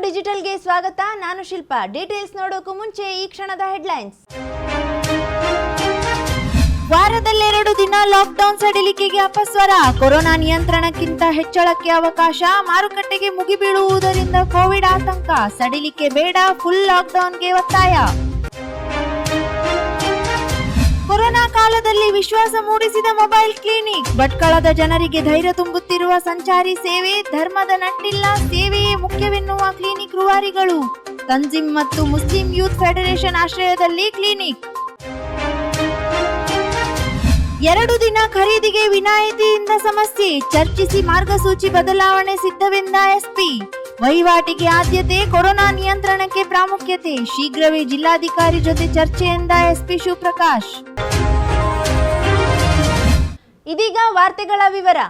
ಡಿಜಿಟಲ್ಗೆ ಸ್ವಾಗತ. ನಾನು ಶಿಲ್ಪಾ. ಡೀಟೇಲ್ಸ್ ನೋಡೋಕು ಮುಂಚೆ ಈ ಕ್ಷಣದ ಹೆಡ್ಲೈನ್ಸ್. ವಾರದಲ್ಲೆರಡು ದಿನ ಲಾಕ್ಡೌನ್ ಸಡಿಲಿಕೆಗೆ ಅಪಸ್ವರ. ಕೊರೋನಾ ನಿಯಂತ್ರಣಕ್ಕಿಂತ ಹೆಚ್ಚಳಕ್ಕೆ ಅವಕಾಶ. ಮಾರುಕಟ್ಟೆಗೆ ಮುಗಿಬೀಳುವುದರಿಂದ ಕೋವಿಡ್ ಆತಂಕ. ಸಡಿಲಿಕೆ ಬೇಡ. ಫುಲ್ ಲಾಕ್ಡೌನ್ಗೆ ಒತ್ತಾಯ. ಕೊರೋನಾ ಕಾಲದಲ್ಲಿ ವಿಶ್ವಾಸ ಮೂಡಿಸಿದ ಮೊಬೈಲ್ ಕ್ಲಿನಿಕ್. ಭಟ್ಕಳದ ಜನರಿಗೆ ಧೈರ್ಯ ತುಂಬುತ್ತಿರುವ ಸಂಚಾರಿ ಸೇವೆ ಧರ್ಮದ ನಂಟಿಲ್ಲ, ಸೇವೆಯೇ ಮುಖ್ಯವೆನ್ನುವ ಕ್ಲಿನಿಕ್ ರೂವಾರಿಗಳು. ತಂಜಿಮ್ ಮತ್ತು ಮುಸ್ಲಿಂ ಯೂತ್ ಫೆಡರೇಷನ್ ಆಶ್ರಯದಲ್ಲಿ ಕ್ಲಿನಿಕ್. ಎರಡು ದಿನ ಖರೀದಿಗೆ ವಿನಾಯಿತಿಯಿಂದ ಸಮಸ್ಯೆ, ಚರ್ಚಿಸಿ ಮಾರ್ಗಸೂಚಿ ಬದಲಾವಣೆ ಸಿದ್ಧವೆಂದ ಎಸ್ಪಿ. ವಹಿವಾಟಿಗೆ ಆದ್ಯತೆ, ಕೊರೋನಾ ನಿಯಂತ್ರಣಕ್ಕೆ ಪ್ರಾಮುಖ್ಯತೆ, ಶೀಘ್ರವೇ ಜಿಲ್ಲಾಧಿಕಾರಿ ಜೊತೆ ಚರ್ಚೆ ಎಂದ ಎಸ್ಪಿ ಶಿವಪ್ರಕಾಶ್. ಇದೀಗ ವಾರ್ತೆಗಳ ವಿವರ.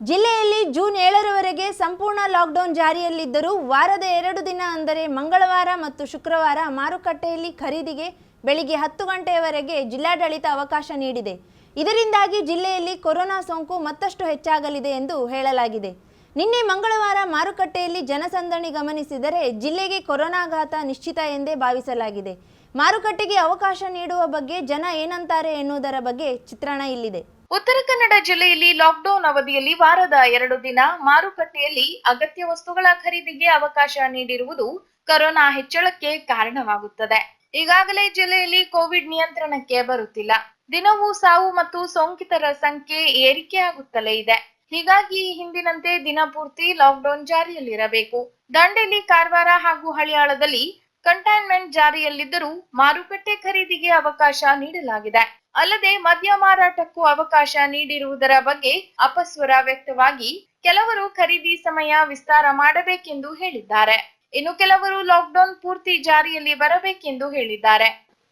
ಜಿಲ್ಲೆಯಲ್ಲಿ ಜೂನ್ ಏಳರವರೆಗೆ ಸಂಪೂರ್ಣ ಲಾಕ್ಡೌನ್ ಜಾರಿಯಲ್ಲಿದ್ದರೂ ವಾರದ ಎರಡು ದಿನ ಅಂದರೆ ಮಂಗಳವಾರ ಮತ್ತು ಶುಕ್ರವಾರ ಮಾರುಕಟ್ಟೆಯಲ್ಲಿ ಖರೀದಿಗೆ ಬೆಳಿಗ್ಗೆ ಹತ್ತು ಗಂಟೆಯವರೆಗೆ ಜಿಲ್ಲಾಡಳಿತ ಅವಕಾಶ ನೀಡಿದೆ. ಇದರಿಂದಾಗಿ ಜಿಲ್ಲೆಯಲ್ಲಿ ಕೊರೋನಾ ಸೋಂಕು ಮತ್ತಷ್ಟು ಹೆಚ್ಚಾಗಲಿದೆ ಎಂದು ಹೇಳಲಾಗಿದೆ. ನಿನ್ನೆ ಮಂಗಳವಾರ ಮಾರುಕಟ್ಟೆಯಲ್ಲಿ ಜನಸಂದಣಿ ಗಮನಿಸಿದರೆ ಜಿಲ್ಲೆಗೆ ಕೊರೋನಾಘಾತ ನಿಶ್ಚಿತ ಎಂದೇ ಭಾವಿಸಲಾಗಿದೆ. ಮಾರುಕಟ್ಟೆಗೆ ಅವಕಾಶ ನೀಡುವ ಬಗ್ಗೆ ಜನ ಏನಂತಾರೆ ಎನ್ನುವುದರ ಬಗ್ಗೆ ಚಿತ್ರಣ ಇಲ್ಲಿದೆ. ಉತ್ತರ ಕನ್ನಡ ಜಿಲ್ಲೆಯಲ್ಲಿ ಲಾಕ್ಡೌನ್ ಅವಧಿಯಲ್ಲಿ ವಾರದ ಎರಡು ದಿನ ಮಾರುಕಟ್ಟೆಯಲ್ಲಿ ಅಗತ್ಯ ವಸ್ತುಗಳ ಖರೀದಿಗೆ ಅವಕಾಶ ನೀಡಿರುವುದು ಕೊರೋನಾ ಹೆಚ್ಚಳಕ್ಕೆ ಕಾರಣವಾಗುತ್ತದೆ. ಈಗಾಗಲೇ ಜಿಲ್ಲೆಯಲ್ಲಿ ಕೋವಿಡ್ ನಿಯಂತ್ರಣಕ್ಕೆ ಬರುತ್ತಿಲ್ಲ. ದಿನವೂ ಸಾವು ಮತ್ತು ಸೋಂಕಿತರ ಸಂಖ್ಯೆ ಏರಿಕೆಯಾಗುತ್ತಲೇ ಇದೆ. ಹೀಗಾಗಿ ಹಿಂದಿನಂತೆ ದಿನಪೂರ್ತಿ ಲಾಕ್ಡೌನ್ ಜಾರಿಯಲ್ಲಿರಬೇಕು. ದಾಂಡೇಲಿ, ಕಾರವಾರ ಹಾಗೂ ಹಳಿಯಾಳದಲ್ಲಿ ಕಂಟೈನ್ಮೆಂಟ್ ಜಾರಿಯಲ್ಲಿದ್ದರೂ ಮಾರುಕಟ್ಟೆ ಖರೀದಿಗೆ ಅವಕಾಶ ನೀಡಲಾಗಿದೆ. ಅಲ್ಲದೆ ಮದ್ಯ ಮಾರಾಟಕ್ಕೂ ಅವಕಾಶ ನೀಡಿರುವುದರ ಬಗ್ಗೆ ಅಪಸ್ವರ ವ್ಯಕ್ತವಾಗಿ ಕೆಲವರು ಖರೀದಿ ಸಮಯ ವಿಸ್ತಾರ ಮಾಡಬೇಕೆಂದು ಹೇಳಿದ್ದಾರೆ. ಇನ್ನು ಕೆಲವರು ಲಾಕ್ಡೌನ್ ಪೂರ್ತಿ ಜಾರಿಯಲ್ಲಿ ಬರಬೇಕೆಂದು ಹೇಳಿದ್ದಾರೆ.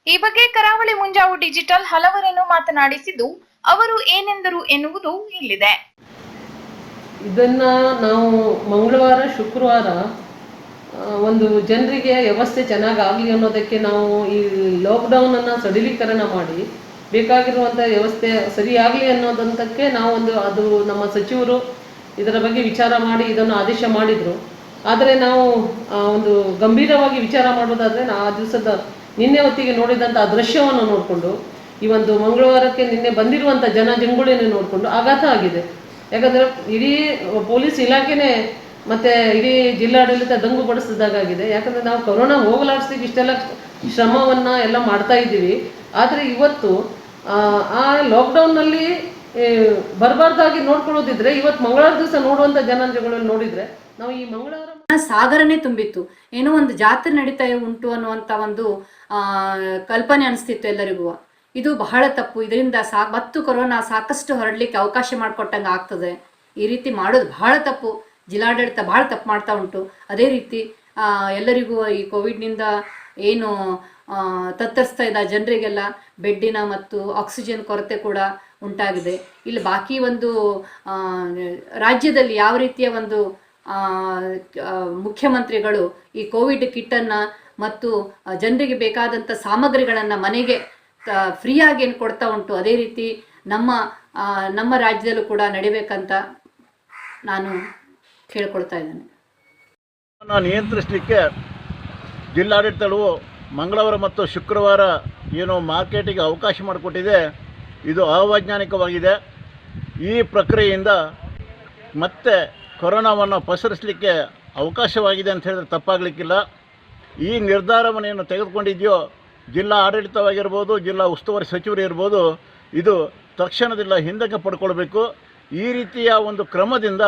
ಈ ಬಗ್ಗೆ ಕರಾವಳಿ ಮುಂಜಾವು ಡಿಜಿಟಲ್ ಹಲವರನ್ನು ಮಾತನಾಡಿಸಿದ್ದು, ಅವರು ಏನೆಂದರು ಎನ್ನುವುದು ಇಲ್ಲಿದೆ. ಇದನ್ನ ನಾವು ಮಂಗಳವಾರ, ಶುಕ್ರವಾರ ಒಂದು ಜನರಿಗೆ ವ್ಯವಸ್ಥೆ ಚೆನ್ನಾಗಾಗಲಿ ಅನ್ನೋದಕ್ಕೆ ನಾವು ಈ ಲಾಕ್ಡೌನನ್ನು ಸಡಿಲೀಕರಣ ಮಾಡಿ ಬೇಕಾಗಿರುವಂಥ ವ್ಯವಸ್ಥೆ ಸರಿಯಾಗಲಿ ಅನ್ನೋದಂತಕ್ಕೆ ನಾವೊಂದು ಅದು ನಮ್ಮ ಸಚಿವರು ಇದರ ಬಗ್ಗೆ ವಿಚಾರ ಮಾಡಿ ಇದನ್ನು ಆದೇಶ ಮಾಡಿದರು. ಆದರೆ ನಾವು ಒಂದು ಗಂಭೀರವಾಗಿ ವಿಚಾರ ಮಾಡೋದಾದರೆ ನಾ ಆ ದಿವಸದ ನಿನ್ನೆ ಹೊತ್ತಿಗೆ ನೋಡಿದಂಥ ಆ ದೃಶ್ಯವನ್ನು ನೋಡಿಕೊಂಡು, ಈ ಒಂದು ಮಂಗಳವಾರಕ್ಕೆ ನಿನ್ನೆ ಬಂದಿರುವಂಥ ಜನ ಜಂಗುಳಿಯನ್ನು ನೋಡಿಕೊಂಡು ಆಘಾತ ಆಗಿದೆ. ಯಾಕಂದರೆ ಇಡೀ ಪೊಲೀಸ್ ಇಲಾಖೆನೇ ಮತ್ತು ಇಡೀ ಜಿಲ್ಲಾಡಳಿತ ದಂಗು ಬಡಿಸಿದಾಗಿದೆ ಯಾಕಂದರೆ ನಾವು ಕೊರೋನಾ ಹೋಗಲಾಡಿಸ್ತೀವಿ ಇಷ್ಟೆಲ್ಲ ಶ್ರಮವನ್ನು ಎಲ್ಲ ಮಾಡ್ತಾ ಇದ್ದೀವಿ. ಆದರೆ ಇವತ್ತು ಆ, ಲಾಕ್ಡೌನ್ನಲ್ಲಿ ಬರಬಾರ್ದಾಗಿ ನೋಡ್ಕೊಳ್ಳೋದಿದ್ರೆ ಇವತ್ತು ಮಂಗಳವಾರ ದಿವಸ ನೋಡುವಂಥ ಜನಾಂಗಗಳಲ್ಲಿ ನೋಡಿದರೆ ನಾವು ಈ ಮಂಗಳವಾರ ಸಾಗರನೇ ತುಂಬಿತ್ತು. ಏನೋ ಒಂದು ಜಾತ್ರೆ ನಡೀತಾ ಉಂಟು ಅನ್ನುವಂಥ ಒಂದು ಕಲ್ಪನೆ ಅನಿಸ್ತಿತ್ತು ಎಲ್ಲರಿಗೂ. ಇದು ಬಹಳ ತಪ್ಪು. ಇದರಿಂದ ಸಾ ಮತ್ತು ಕೊರೋನಾ ಸಾಕಷ್ಟು ಹರಡಲಿಕ್ಕೆ ಅವಕಾಶ ಮಾಡಿಕೊಟ್ಟಂಗೆ ಆಗ್ತದೆ. ಈ ರೀತಿ ಮಾಡೋದು ಬಹಳ ತಪ್ಪು. ಜಿಲ್ಲಾಡಳಿತ ಬಹಳ ತಪ್ಪು ಮಾಡ್ತಾ ಉಂಟು. ಅದೇ ರೀತಿ ಎಲ್ಲರಿಗೂ ಈ ಕೋವಿಡ್ನಿಂದ ಏನು ತತ್ತರಿಸ್ತಾ ಇದ್ದ ಜನರಿಗೆಲ್ಲ ಬೆಡ್ಡಿನ ಮತ್ತು ಆಕ್ಸಿಜನ್ ಕೊರತೆ ಕೂಡ ಉಂಟಾಗಿದೆ. ಇಲ್ಲಿ ಬಾಕಿ ಒಂದು ರಾಜ್ಯದಲ್ಲಿ ಯಾವ ರೀತಿಯ ಒಂದು ಮುಖ್ಯಮಂತ್ರಿಗಳು ಈ ಕೋವಿಡ್ ಕಿಟ್ಟನ್ನು ಮತ್ತು ಜನರಿಗೆ ಬೇಕಾದಂಥ ಸಾಮಗ್ರಿಗಳನ್ನು ಮನೆಗೆ ಫ್ರೀಯಾಗಿ ಏನು ಕೊಡ್ತಾ ಉಂಟು, ಅದೇ ರೀತಿ ನಮ್ಮ ನಮ್ಮ ರಾಜ್ಯದಲ್ಲೂ ಕೂಡ ನಡಿಬೇಕಂತ ನಾನು ಕೇಳ್ಕೊಳ್ತಾ ಇದ್ದೇನೆ. ನಿಯಂತ್ರಿಸಲಿಕ್ಕೆ ಜಿಲ್ಲಾಡಳಿತವು ಮಂಗಳವಾರ ಮತ್ತು ಶುಕ್ರವಾರ ಏನು ಮಾರ್ಕೆಟಿಗೆ ಅವಕಾಶ ಮಾಡಿಕೊಟ್ಟಿದೆ. ಇದು ಅವೈಜ್ಞಾನಿಕವಾಗಿದೆ. ಈ ಪ್ರಕ್ರಿಯೆಯಿಂದ ಮತ್ತೆ ಕೊರೋನಾವನ್ನು ಪಸರಿಸಲಿಕ್ಕೆ ಅವಕಾಶವಾಗಿದೆ ಅಂತ ಹೇಳಿದ್ರೆ ತಪ್ಪಾಗಲಿಕ್ಕಿಲ್ಲ. ಈ ನಿರ್ಧಾರವನ್ನು ಏನು ತೆಗೆದುಕೊಂಡಿದೆಯೋ ಜಿಲ್ಲಾ ಆಡಳಿತವಾಗಿರ್ಬೋದು, ಜಿಲ್ಲಾ ಉಸ್ತುವಾರಿ ಸಚಿವರು ಇರ್ಬೋದು, ಇದು ತಕ್ಷಣದಿಂದ ಹಿಂದಕ್ಕೆ ಪಡ್ಕೊಳ್ಬೇಕು. ಈ ರೀತಿಯ ಒಂದು ಕ್ರಮದಿಂದ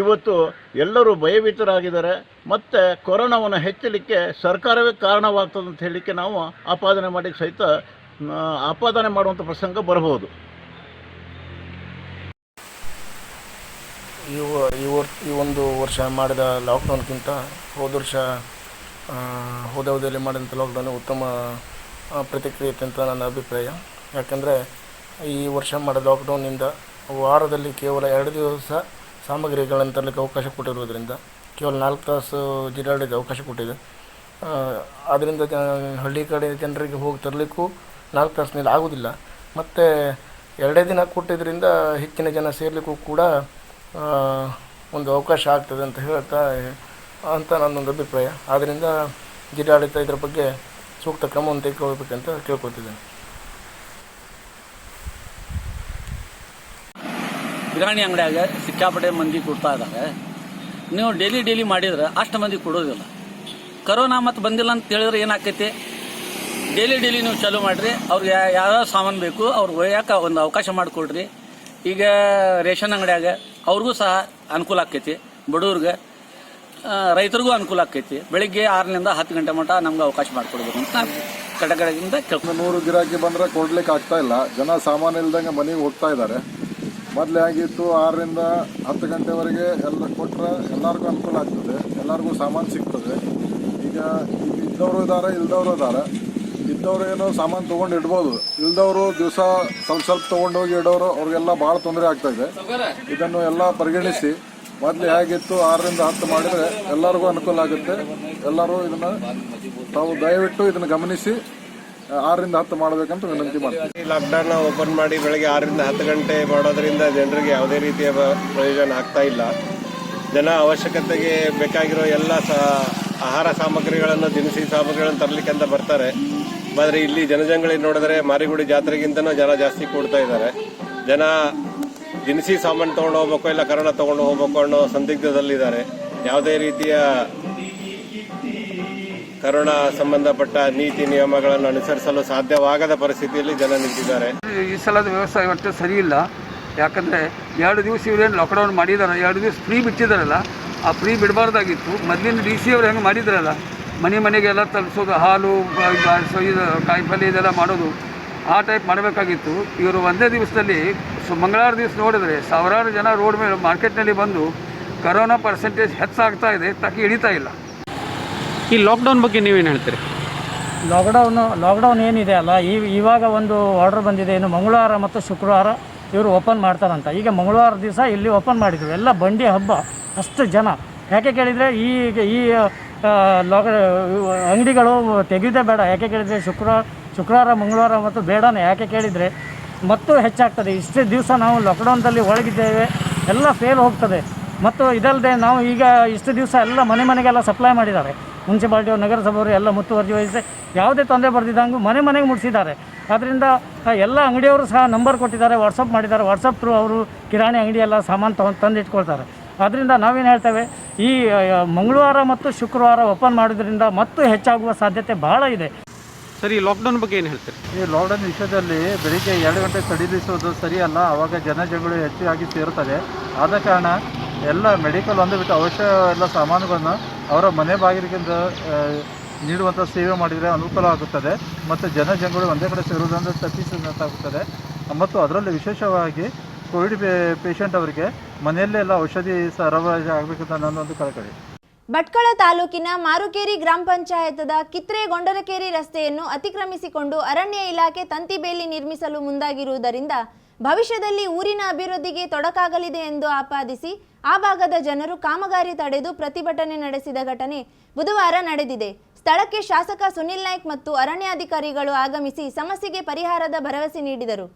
ಇವತ್ತು ಎಲ್ಲರೂ ಭಯಭೀತರಾಗಿದ್ದಾರೆ. ಮತ್ತು ಕೊರೋನಾವನ್ನು ಹೆಚ್ಚಲಿಕ್ಕೆ ಸರ್ಕಾರವೇ ಕಾರಣವಾಗ್ತದೆ ಅಂತ ಹೇಳಲಿಕ್ಕೆ ನಾವು ಆಪಾದನೆ ಮಾಡಿ ಸಹಿತ ಆಪಾದನೆ ಮಾಡುವಂಥ ಪ್ರಸಂಗ ಬರಬಹುದು. ಈ ಈ ಒಂದು ವರ್ಷ ಮಾಡಿದ ಲಾಕ್ಡೌನ್ಗಿಂತ ಹೋದ ವರ್ಷ ಹೋದ ಮಾಡಿದಂಥ ಲಾಕ್ಡೌನ್ ಉತ್ತಮ ಪ್ರತಿಕ್ರಿಯೆ ಅಂತ ನನ್ನ ಅಭಿಪ್ರಾಯ. ಯಾಕಂದರೆ ಈ ವರ್ಷ ಮಾಡಿದ ಲಾಕ್ಡೌನ್ನಿಂದ ವಾರದಲ್ಲಿ ಕೇವಲ ಎರಡು ದಿವಸ ಸಾಮಗ್ರಿಗಳನ್ನು ತರಲಿಕ್ಕೆ ಅವಕಾಶ ಕೊಟ್ಟಿರುವುದರಿಂದ ಕೇವಲ ನಾಲ್ಕು ತಾಸು ಜಿಲ್ಲಾಡಳಿತ ಅವಕಾಶ ಕೊಟ್ಟಿದೆ. ಅದರಿಂದ ಹಳ್ಳಿ ಕಡೆ ಜನರಿಗೆ ಹೋಗಿ ತರಲಿಕ್ಕೂ ನಾಲ್ಕು ತಾಸಿನಲ್ಲಿ ಆಗೋದಿಲ್ಲ ಮತ್ತು ಎರಡೇ ದಿನ ಕೊಟ್ಟಿದ್ದರಿಂದ ಹೆಚ್ಚಿನ ಜನ ಸೇರಲಿಕ್ಕೂ ಕೂಡ ಒಂದು ಅವಕಾಶ ಆಗ್ತದೆ ಅಂತ ಹೇಳ್ತಾ, ಅಂತ ನನ್ನೊಂದು ಅಭಿಪ್ರಾಯ. ಆದ್ದರಿಂದ ಜಿಲ್ಲಾಡಳಿತ ಇದರ ಬಗ್ಗೆ ಸೂಕ್ತ ಕ್ರಮವನ್ನು ತೆಗೆದುಕೊಳ್ಬೇಕಂತ ಕೇಳ್ಕೊಳ್ತಿದ್ದೇನೆ. ಬಿರಿಯಾನಿ ಅಂಗಡಿಯಾಗ ಸಿಕ್ಕಾಪಟ್ಟೆ ಮಂದಿ ಕೊಡ್ತಾ ಇದ್ದಾರೆ. ನೀವು ಡೈಲಿ ಡೈಲಿ ಮಾಡಿದ್ರೆ ಅಷ್ಟು ಮಂದಿ ಕೊಡೋದಿಲ್ಲ. ಕರೋನಾ ಮತ್ತು ಬಂದಿಲ್ಲ ಅಂತ ಹೇಳಿದ್ರೆ ಏನಾಗ್ತೈತಿ? ಡೈಲಿ ಡೈಲಿ ನೀವು ಚಾಲೂ ಮಾಡಿರಿ. ಅವ್ರಿಗೆ ಯಾವ್ಯಾವ ಸಾಮಾನು ಬೇಕು ಅವ್ರಿಗೆ ಒಯ್ಯಾಕ ಒಂದು ಅವಕಾಶ ಮಾಡಿಕೊಡ್ರಿ. ಈಗ ರೇಷನ್ ಅಂಗಡಿಯಾಗ ಅವ್ರಿಗೂ ಸಹ ಅನುಕೂಲ ಆಕೈತಿ ಬಡವ್ರಿಗೆ ರೈತರಿಗೂ ಅನುಕೂಲ ಆಕೈತಿ ಬೆಳಿಗ್ಗೆ ಆರರಿಂದ ಹತ್ತು ಗಂಟೆ ಮಟ್ಟ ನಮ್ಗೆ ಅವಕಾಶ ಮಾಡಿಕೊಡ್ಬೇಕು ಅಂತ ಕಡೆ ಕಡೆಯಿಂದ ಕೆಲಸ ನೂರು ಗಿರಾಕಿ ಬಂದರೆ ಕೊಡ್ಲಿಕ್ಕೆ ಆಗ್ತಾ ಇಲ್ಲ. ಜನ ಸಾಮಾನು ಇಲ್ದಂಗೆ ಮನೆಗೆ ಹೋಗ್ತಾ ಇದ್ದಾರೆ. ಮೊದಲೇ ಆಗಿತ್ತು ಆರರಿಂದ ಹತ್ತು ಗಂಟೆವರೆಗೆ ಎಲ್ಲ ಕೊಟ್ಟರೆ ಎಲ್ಲರಿಗೂ ಅನುಕೂಲ ಆಗ್ತದೆ. ಎಲ್ಲರಿಗೂ ಸಾಮಾನು ಸಿಗ್ತದೆ. ಈಗ ಇದ್ದವರು ಇದ್ದಾರೆ ಇಲ್ದವರು ಇದ್ದಾರೆ ಇದ್ದವರು ಏನೋ ಸಾಮಾನು ತೊಗೊಂಡು ಇಡ್ಬೋದು. ಇಲ್ದವರು ದಿವಸ ಸ್ವಲ್ಪ ಸ್ವಲ್ಪ ತೊಗೊಂಡೋಗಿ ಇಡೋರು, ಅವ್ರಿಗೆಲ್ಲ ಭಾಳ ತೊಂದರೆ ಆಗ್ತಾ ಇದೆ. ಇದನ್ನು ಎಲ್ಲ ಪರಿಗಣಿಸಿ ಮೊದಲು ಹೇಗಿತ್ತು ಆರರಿಂದ ಹತ್ತು ಮಾಡಿದರೆ ಎಲ್ಲರಿಗೂ ಅನುಕೂಲ ಆಗುತ್ತೆ. ಎಲ್ಲರೂ ಇದನ್ನು ತಾವು ದಯವಿಟ್ಟು ಇದನ್ನು ಗಮನಿಸಿ. ಆರರಿಂದ ಹತ್ತು ಮಾಡಬೇಕಂತ ವಿನಂತಿ ಮಾಡ್ತೀವಿ ಲಾಕ್ಡೌನ್ ಓಪನ್ ಮಾಡಿ ಬೆಳಗ್ಗೆ ಆರರಿಂದ ಹತ್ತು ಗಂಟೆ ಮಾಡೋದ್ರಿಂದ ಜನರಿಗೆ ಯಾವುದೇ ರೀತಿಯ ಪ್ರಯೋಜನ ಆಗ್ತಾ ಇಲ್ಲ. ಜನ ಅವಶ್ಯಕತೆಗೆ ಬೇಕಾಗಿರೋ ಎಲ್ಲ ಆಹಾರ ಸಾಮಗ್ರಿಗಳನ್ನು, ದಿನಸಿ ಸಾಮಗ್ರಿಗಳನ್ನು ತರಲಿಕ್ಕೆ ಅಂತ ಬರ್ತಾರೆ. ಆದರೆ ಇಲ್ಲಿ ಜನಜಂಗಳಿ ನೋಡಿದ್ರೆ ಮಾರಿಗುಡಿ ಜಾತ್ರೆಗಿಂತನೂ ಜನ ಜಾಸ್ತಿ ಕೂಡ್ತಾ ಇದ್ದಾರೆ. ಜನ ದಿನಸಿ ಸಾಮಾನು ತೊಗೊಂಡು ಹೋಗ್ಬೇಕು ಇಲ್ಲ ಕರೋನಾ ತೊಗೊಂಡು ಹೋಗ್ಬೇಕು ಅನ್ನೋ ಸಂದಿಗ್ಧದಲ್ಲಿದ್ದಾರೆ. ಯಾವುದೇ ರೀತಿಯ ಕರೋನಾ ಸಂಬಂಧಪಟ್ಟ ನೀತಿ ನಿಯಮಗಳನ್ನು ಅನುಸರಿಸಲು ಸಾಧ್ಯವಾಗದ ಪರಿಸ್ಥಿತಿಯಲ್ಲಿ ಜನ ನಿಂತಿದ್ದಾರೆ. ಈ ಸಲದ ವ್ಯವಸ್ಥೆ ಒಟ್ಟು ಸರಿ ಇಲ್ಲ. ಯಾಕಂದರೆ ಎರಡು ದಿವಸ ಇವರೇನು ಲಾಕ್ಡೌನ್ ಮಾಡಿದ್ದಾರೆ ಎರಡು ದಿವಸ ಫ್ರೀ ಬಿಟ್ಟಿದ್ದಾರಲ್ಲ ಆ ಫ್ರೀ ಬಿಡಬಾರ್ದಾಗಿತ್ತು. ಮೊದಲಿನ ಡಿ ಸಿ ಅವ್ರು ಹೆಂಗೆ ಮಾಡಿದ್ರಲ್ಲ, ಮನೆ ಮನೆಗೆಲ್ಲ ತಲುಪಿಸೋದು ಹಾಲು ಇದು ಕಾಯಿಪಲ್ಯ ಇದೆಲ್ಲ ಮಾಡೋದು, ಆ ಟೈಪ್ ಮಾಡಬೇಕಾಗಿತ್ತು. ಇವರು ಒಂದೇ ದಿವಸದಲ್ಲಿ ಸೊ ಮಂಗಳವಾರ ದಿವಸ ನೋಡಿದರೆ ಸಾವಿರಾರು ಜನ ರೋಡ್ ಮೇಲೆ ಮಾರ್ಕೆಟ್ನಲ್ಲಿ ಬಂದು ಕರೋನಾ ಪರ್ಸೆಂಟೇಜ್ ಹೆಚ್ಚಾಗ್ತಾ ಇದೆ, ತಕ್ಕ ಹಿಡಿತಾ ಇಲ್ಲ. ಈ ಲಾಕ್ಡೌನ್ ಬಗ್ಗೆ ನೀವೇನು ಹೇಳ್ತೀರಿ? ಲಾಕ್ಡೌನು ಲಾಕ್ಡೌನ್ ಏನಿದೆ ಅಲ್ಲ, ಈ, ಇವಾಗ ಒಂದು ಆರ್ಡರ್ ಬಂದಿದೆ ಏನು ಮಂಗಳವಾರ ಮತ್ತು ಶುಕ್ರವಾರ ಇವರು ಓಪನ್ ಮಾಡ್ತಾರಂತ. ಈಗ ಮಂಗಳವಾರ ದಿವಸ ಇಲ್ಲಿ ಓಪನ್ ಮಾಡಿದ್ರು ಎಲ್ಲ ಬಂಡಿ ಹಬ್ಬ, ಅಷ್ಟು ಜನ. ಯಾಕೆ ಕೇಳಿದರೆ ಈ ಈ ಲಾಕ್ ಅಂಗಡಿಗಳು ತೆಗೆಯೋದೇ ಬೇಡ. ಯಾಕೆ ಕೇಳಿದರೆ, ಶುಕ್ರವಾರ ಶುಕ್ರವಾರ, ಮಂಗಳವಾರ ಮತ್ತು ಬೇಡನೇ. ಯಾಕೆ ಕೇಳಿದರೆ, ಮತ್ತು ಹೆಚ್ಚಾಗ್ತದೆ. ಇಷ್ಟೇ ದಿವಸ ನಾವು ಲಾಕ್ಡೌನ್ದಲ್ಲಿ ಒಳಗಿದ್ದೇವೆ. ಎಲ್ಲ ಫೇಲ್ ಹೋಗ್ತದೆ. ಮತ್ತು ಇದಲ್ಲದೆ ನಾವು ಈಗ ಇಷ್ಟು ದಿವಸ ಎಲ್ಲ ಮನೆ ಮನೆಗೆಲ್ಲ ಸಪ್ಲೈ ಮಾಡಿದ್ದಾರೆ. ಮುನ್ಸಿಪಾಲ್ಟಿಯವರು ನಗರಸಭೆಯವರು ಎಲ್ಲ ಮುತುವರ್ಜಿ ವಹಿಸಿ ಯಾವುದೇ ತೊಂದರೆ ಬರ್ದಿದ್ದಂಗೆ ಮನೆ ಮನೆಗೆ ಮುಟ್ಟಿಸಿದ್ದಾರೆ. ಅದರಿಂದ ಎಲ್ಲ ಅಂಗಡಿಯವರು ಸಹ ನಂಬರ್ ಕೊಟ್ಟಿದ್ದಾರೆ ವಾಟ್ಸಪ್ ಮಾಡಿದ್ದಾರೆ. ವಾಟ್ಸಪ್ ಥ್ರೂ ಅವರು ಕಿರಾಣಿ ಅಂಗಡಿ ಎಲ್ಲ ಸಾಮಾನು ತಗೊಂಡು ತಂದಿಟ್ಕೊಳ್ತಾರೆ ಆದ್ದರಿಂದ ನಾವೇನು ಹೇಳ್ತೇವೆ, ಈ ಮಂಗಳವಾರ ಮತ್ತು ಶುಕ್ರವಾರ ಓಪನ್ ಮಾಡೋದ್ರಿಂದ ಮತ್ತು ಹೆಚ್ಚಾಗುವ ಸಾಧ್ಯತೆ ಭಾಳ ಇದೆ. ಸರ್ ಲಾಕ್ಡೌನ್ ಬಗ್ಗೆ ಏನು ಹೇಳ್ತೀರಿ? ಈ ಲಾಕ್ಡೌನ್ ವಿಷಯದಲ್ಲಿ ಬೆಳಿಗ್ಗೆ ಎರಡು ಗಂಟೆ ಸಡಿಲಿಸೋದು ಸರಿಯಲ್ಲ ಆವಾಗ ಜನಜಂಗುಳಿ ಹೆಚ್ಚಾಗಿ ಸೇರುತ್ತದೆ ಆದ ಕಾರಣ ಎಲ್ಲ ಮೆಡಿಕಲ್ ಒಂದು ಬಿಟ್ಟು ಅವಶ್ಯ ಎಲ್ಲ ಸಾಮಾನುಗಳನ್ನು ಅವರ ಮನೆ ಬಾಗಿಲಿಗಿಂದ ಆ, ನೀಡುವಂಥ ಸೇವೆ ಮಾಡಿದರೆ ಅನುಕೂಲ ಆಗುತ್ತದೆ. ಮತ್ತು ಜನಜಂಗುಳಿ ಒಂದೇ ಕಡೆ ಸೇರುವುದರಿಂದ ತಪ್ಪಿಸಿದಂತಾಗುತ್ತದೆ ಮತ್ತು ಅದರಲ್ಲಿ ವಿಶೇಷವಾಗಿ ಕೋವಿಡ್ ಪೇಷಂಟ್ ಅವರಿಗೆ ಮನೆಯಲ್ಲೇ ಎಲ್ಲ ಔಷಧಿ ಸರಬರಾಜು ಆಗಬೇಕಂತ ನನ್ನೊಂದು ಕಳಕಳಿ. ಭಟ್ಕಳ ತಾಲೂಕಿನ ಮಾರುಕೇರಿ ಗ್ರಾಮ ಪಂಚಾಯತದ ಕಿತ್ರೆ ಗೊಂಡರಕೇರಿ ರಸ್ತೆಯನ್ನು ಅತಿಕ್ರಮಿಸಿಕೊಂಡು ಅರಣ್ಯ ಇಲಾಖೆ ತಂತಿ ಬೇಲಿ ನಿರ್ಮಿಸಲು ಮುಂದಾಗಿರುವುದರಿಂದ ಭವಿಷ್ಯದಲ್ಲಿ ಊರಿನ ಅಭಿವೃದ್ಧಿಗೆ ತೊಡಕಾಗಲಿದೆ ಎಂದು ಆಪಾದಿಸಿ ಆ ಭಾಗದ ಜನರು ಕಾಮಗಾರಿ ತಡೆದು ಪ್ರತಿಭಟನೆ ನಡೆಸಿದ ಘಟನೆ ಬುಧವಾರ ನಡೆದಿದೆ. ಸ್ಥಳಕ್ಕೆ ಶಾಸಕ ಸುನಿಲ್ ನಾಯ್ಕ್ ಮತ್ತು ಅರಣ್ಯಾಧಿಕಾರಿಗಳು ಆಗಮಿಸಿ ಸಮಸ್ಯೆಗೆ ಪರಿಹಾರದ ಭರವಸೆ ನೀಡಿದರು.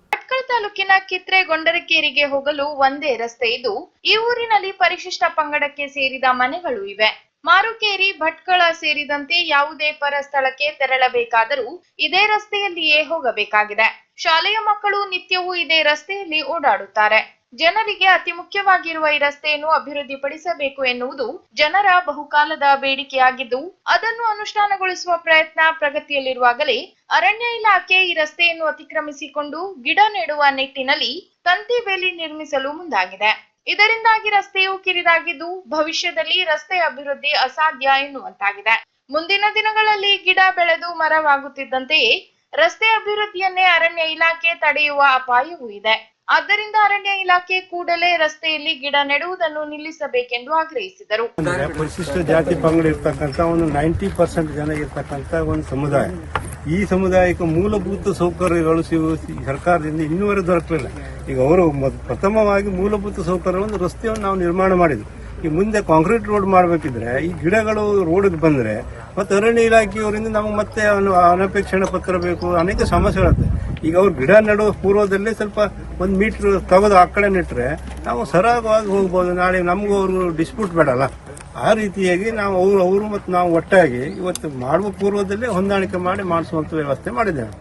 ತಾಲೂಕಿನ ಕಿತ್ರೆ ಗೊಂಡರಕೇರಿಗೆ ಹೋಗಲು ಒಂದೇ ರಸ್ತೆ ಇದು. ಈ ಊರಿನಲ್ಲಿ ಪರಿಶಿಷ್ಟ ಪಂಗಡಕ್ಕೆ ಸೇರಿದ ಮನೆಗಳು ಇವೆ. ಮಾರುಕೇರಿ ಭಟ್ಕಳ ಸೇರಿದಂತೆ ಯಾವುದೇ ಪರ ಸ್ಥಳಕ್ಕೆ ತೆರಳಬೇಕಾದರೂ ಇದೇ ರಸ್ತೆಯಲ್ಲಿಯೇ ಹೋಗಬೇಕಾಗಿದೆ. ಶಾಲೆಯ ಮಕ್ಕಳು ನಿತ್ಯವೂ ಇದೇ ರಸ್ತೆಯಲ್ಲಿ ಓಡಾಡುತ್ತಾರೆ. ಜನರಿಗೆ ಅತಿ ಮುಖ್ಯವಾಗಿರುವ ಈ ರಸ್ತೆಯನ್ನು ಅಭಿವೃದ್ಧಿಪಡಿಸಬೇಕು ಎನ್ನುವುದು ಜನರ ಬಹುಕಾಲದ ಬೇಡಿಕೆಯಾಗಿದ್ದು, ಅದನ್ನು ಅನುಷ್ಠಾನಗೊಳಿಸುವ ಪ್ರಯತ್ನ ಪ್ರಗತಿಯಲ್ಲಿರುವಾಗಲೇ ಅರಣ್ಯ ಇಲಾಖೆ ಈ ರಸ್ತೆಯನ್ನು ಅತಿಕ್ರಮಿಸಿಕೊಂಡು ಗಿಡ ನೆಡುವ ನಿಟ್ಟಿನಲ್ಲಿ ತಂತಿ ಬೇಲಿ ನಿರ್ಮಿಸಲು ಮುಂದಾಗಿದೆ. ಇದರಿಂದಾಗಿ ರಸ್ತೆಯು ಕಿರಿದಾಗಿದ್ದು ಭವಿಷ್ಯದಲ್ಲಿ ರಸ್ತೆ ಅಭಿವೃದ್ಧಿ ಅಸಾಧ್ಯ ಎನ್ನುವಂತಾಗಿದೆ. ಮುಂದಿನ ದಿನಗಳಲ್ಲಿ ಗಿಡ ಬೆಳೆದು ಮರವಾಗುತ್ತಿದ್ದಂತೆಯೇ ರಸ್ತೆ ಅಭಿವೃದ್ಧಿಯನ್ನೇ ಅರಣ್ಯ ಇಲಾಖೆ ತಡೆಯುವ ಅಪಾಯವೂ ಇದೆ. ಆದ್ದರಿಂದ ಅರಣ್ಯ ಇಲಾಖೆ ಕೂಡಲೇ ರಸ್ತೆಯಲ್ಲಿ ಗಿಡ ನೆಡುವುದನ್ನು ನಿಲ್ಲಿಸಬೇಕೆಂದು ಆಗ್ರಹಿಸಿದರು. ಪರಿಶಿಷ್ಟ ಜಾತಿ ಪಂಗಡ ಇರ್ತಕ್ಕಂಥ ಒಂದು ನೈಂಟಿ ಪರ್ಸೆಂಟ್ ಜನ ಇರ್ತಕ್ಕಂಥ ಒಂದು ಸಮುದಾಯ. ಈ ಸಮುದಾಯಕ್ಕೆ ಮೂಲಭೂತ ಸೌಕರ್ಯಗಳು ಸರ್ಕಾರದಿಂದ ಇನ್ನೂವರೆ ದೊರಕಲಿಲ್ಲ. ಈಗ ಅವರು ಪ್ರಥಮವಾಗಿ ಮೂಲಭೂತ ಸೌಕರ್ಯ ಒಂದು ರಸ್ತೆಯನ್ನು ನಾವು ನಿರ್ಮಾಣ ಮಾಡಿದ್ವಿ ಈ ಮುಂದೆ ಕಾಂಕ್ರೀಟ್ ರೋಡ್ ಮಾಡಬೇಕಿದ್ರೆ, ಈ ಗಿಡಗಳು ರೋಡಿಗೆ ಬಂದರೆ, ಮತ್ತು ಅರಣ್ಯ ಇಲಾಖೆಯವರಿಂದ ನಮಗೆ ಮತ್ತೆ ಅನು- ಅನಪೇಕ್ಷಣ ಪತ್ರ ಬೇಕು, ಅನೇಕ ಸಮಸ್ಯೆಗಳಿರುತ್ತೆ ಈಗ ಅವ್ರು ಗಿಡ ನೆಡೋ ಪೂರ್ವದಲ್ಲೇ ಸ್ವಲ್ಪ ಒಂದು ಮೀಟ್ರ್ ತೆಗೆದು ಆ ಕಡೆ ನೆಟ್ಟರೆ ನಾವು ಸರಾಗವಾಗಿ ಹೋಗ್ಬೋದು. ನಾಳೆ ನಮಗೂ ಅವರು ಡಿಸ್ಪ್ಯೂಟ್ ಬೇಡಲ್ಲ. ಆ ರೀತಿಯಾಗಿ ನಾವು ಅವರು ಅವರು ಮತ್ತು ನಾವು ಒಟ್ಟಾಗಿ ಇವತ್ತು ಮಾಡುವ ಪೂರ್ವದಲ್ಲೇ ಹೊಂದಾಣಿಕೆ ಮಾಡಿ ಮಾಡಿಸುವಂಥ ವ್ಯವಸ್ಥೆ ಮಾಡಿದ್ದೇವೆ.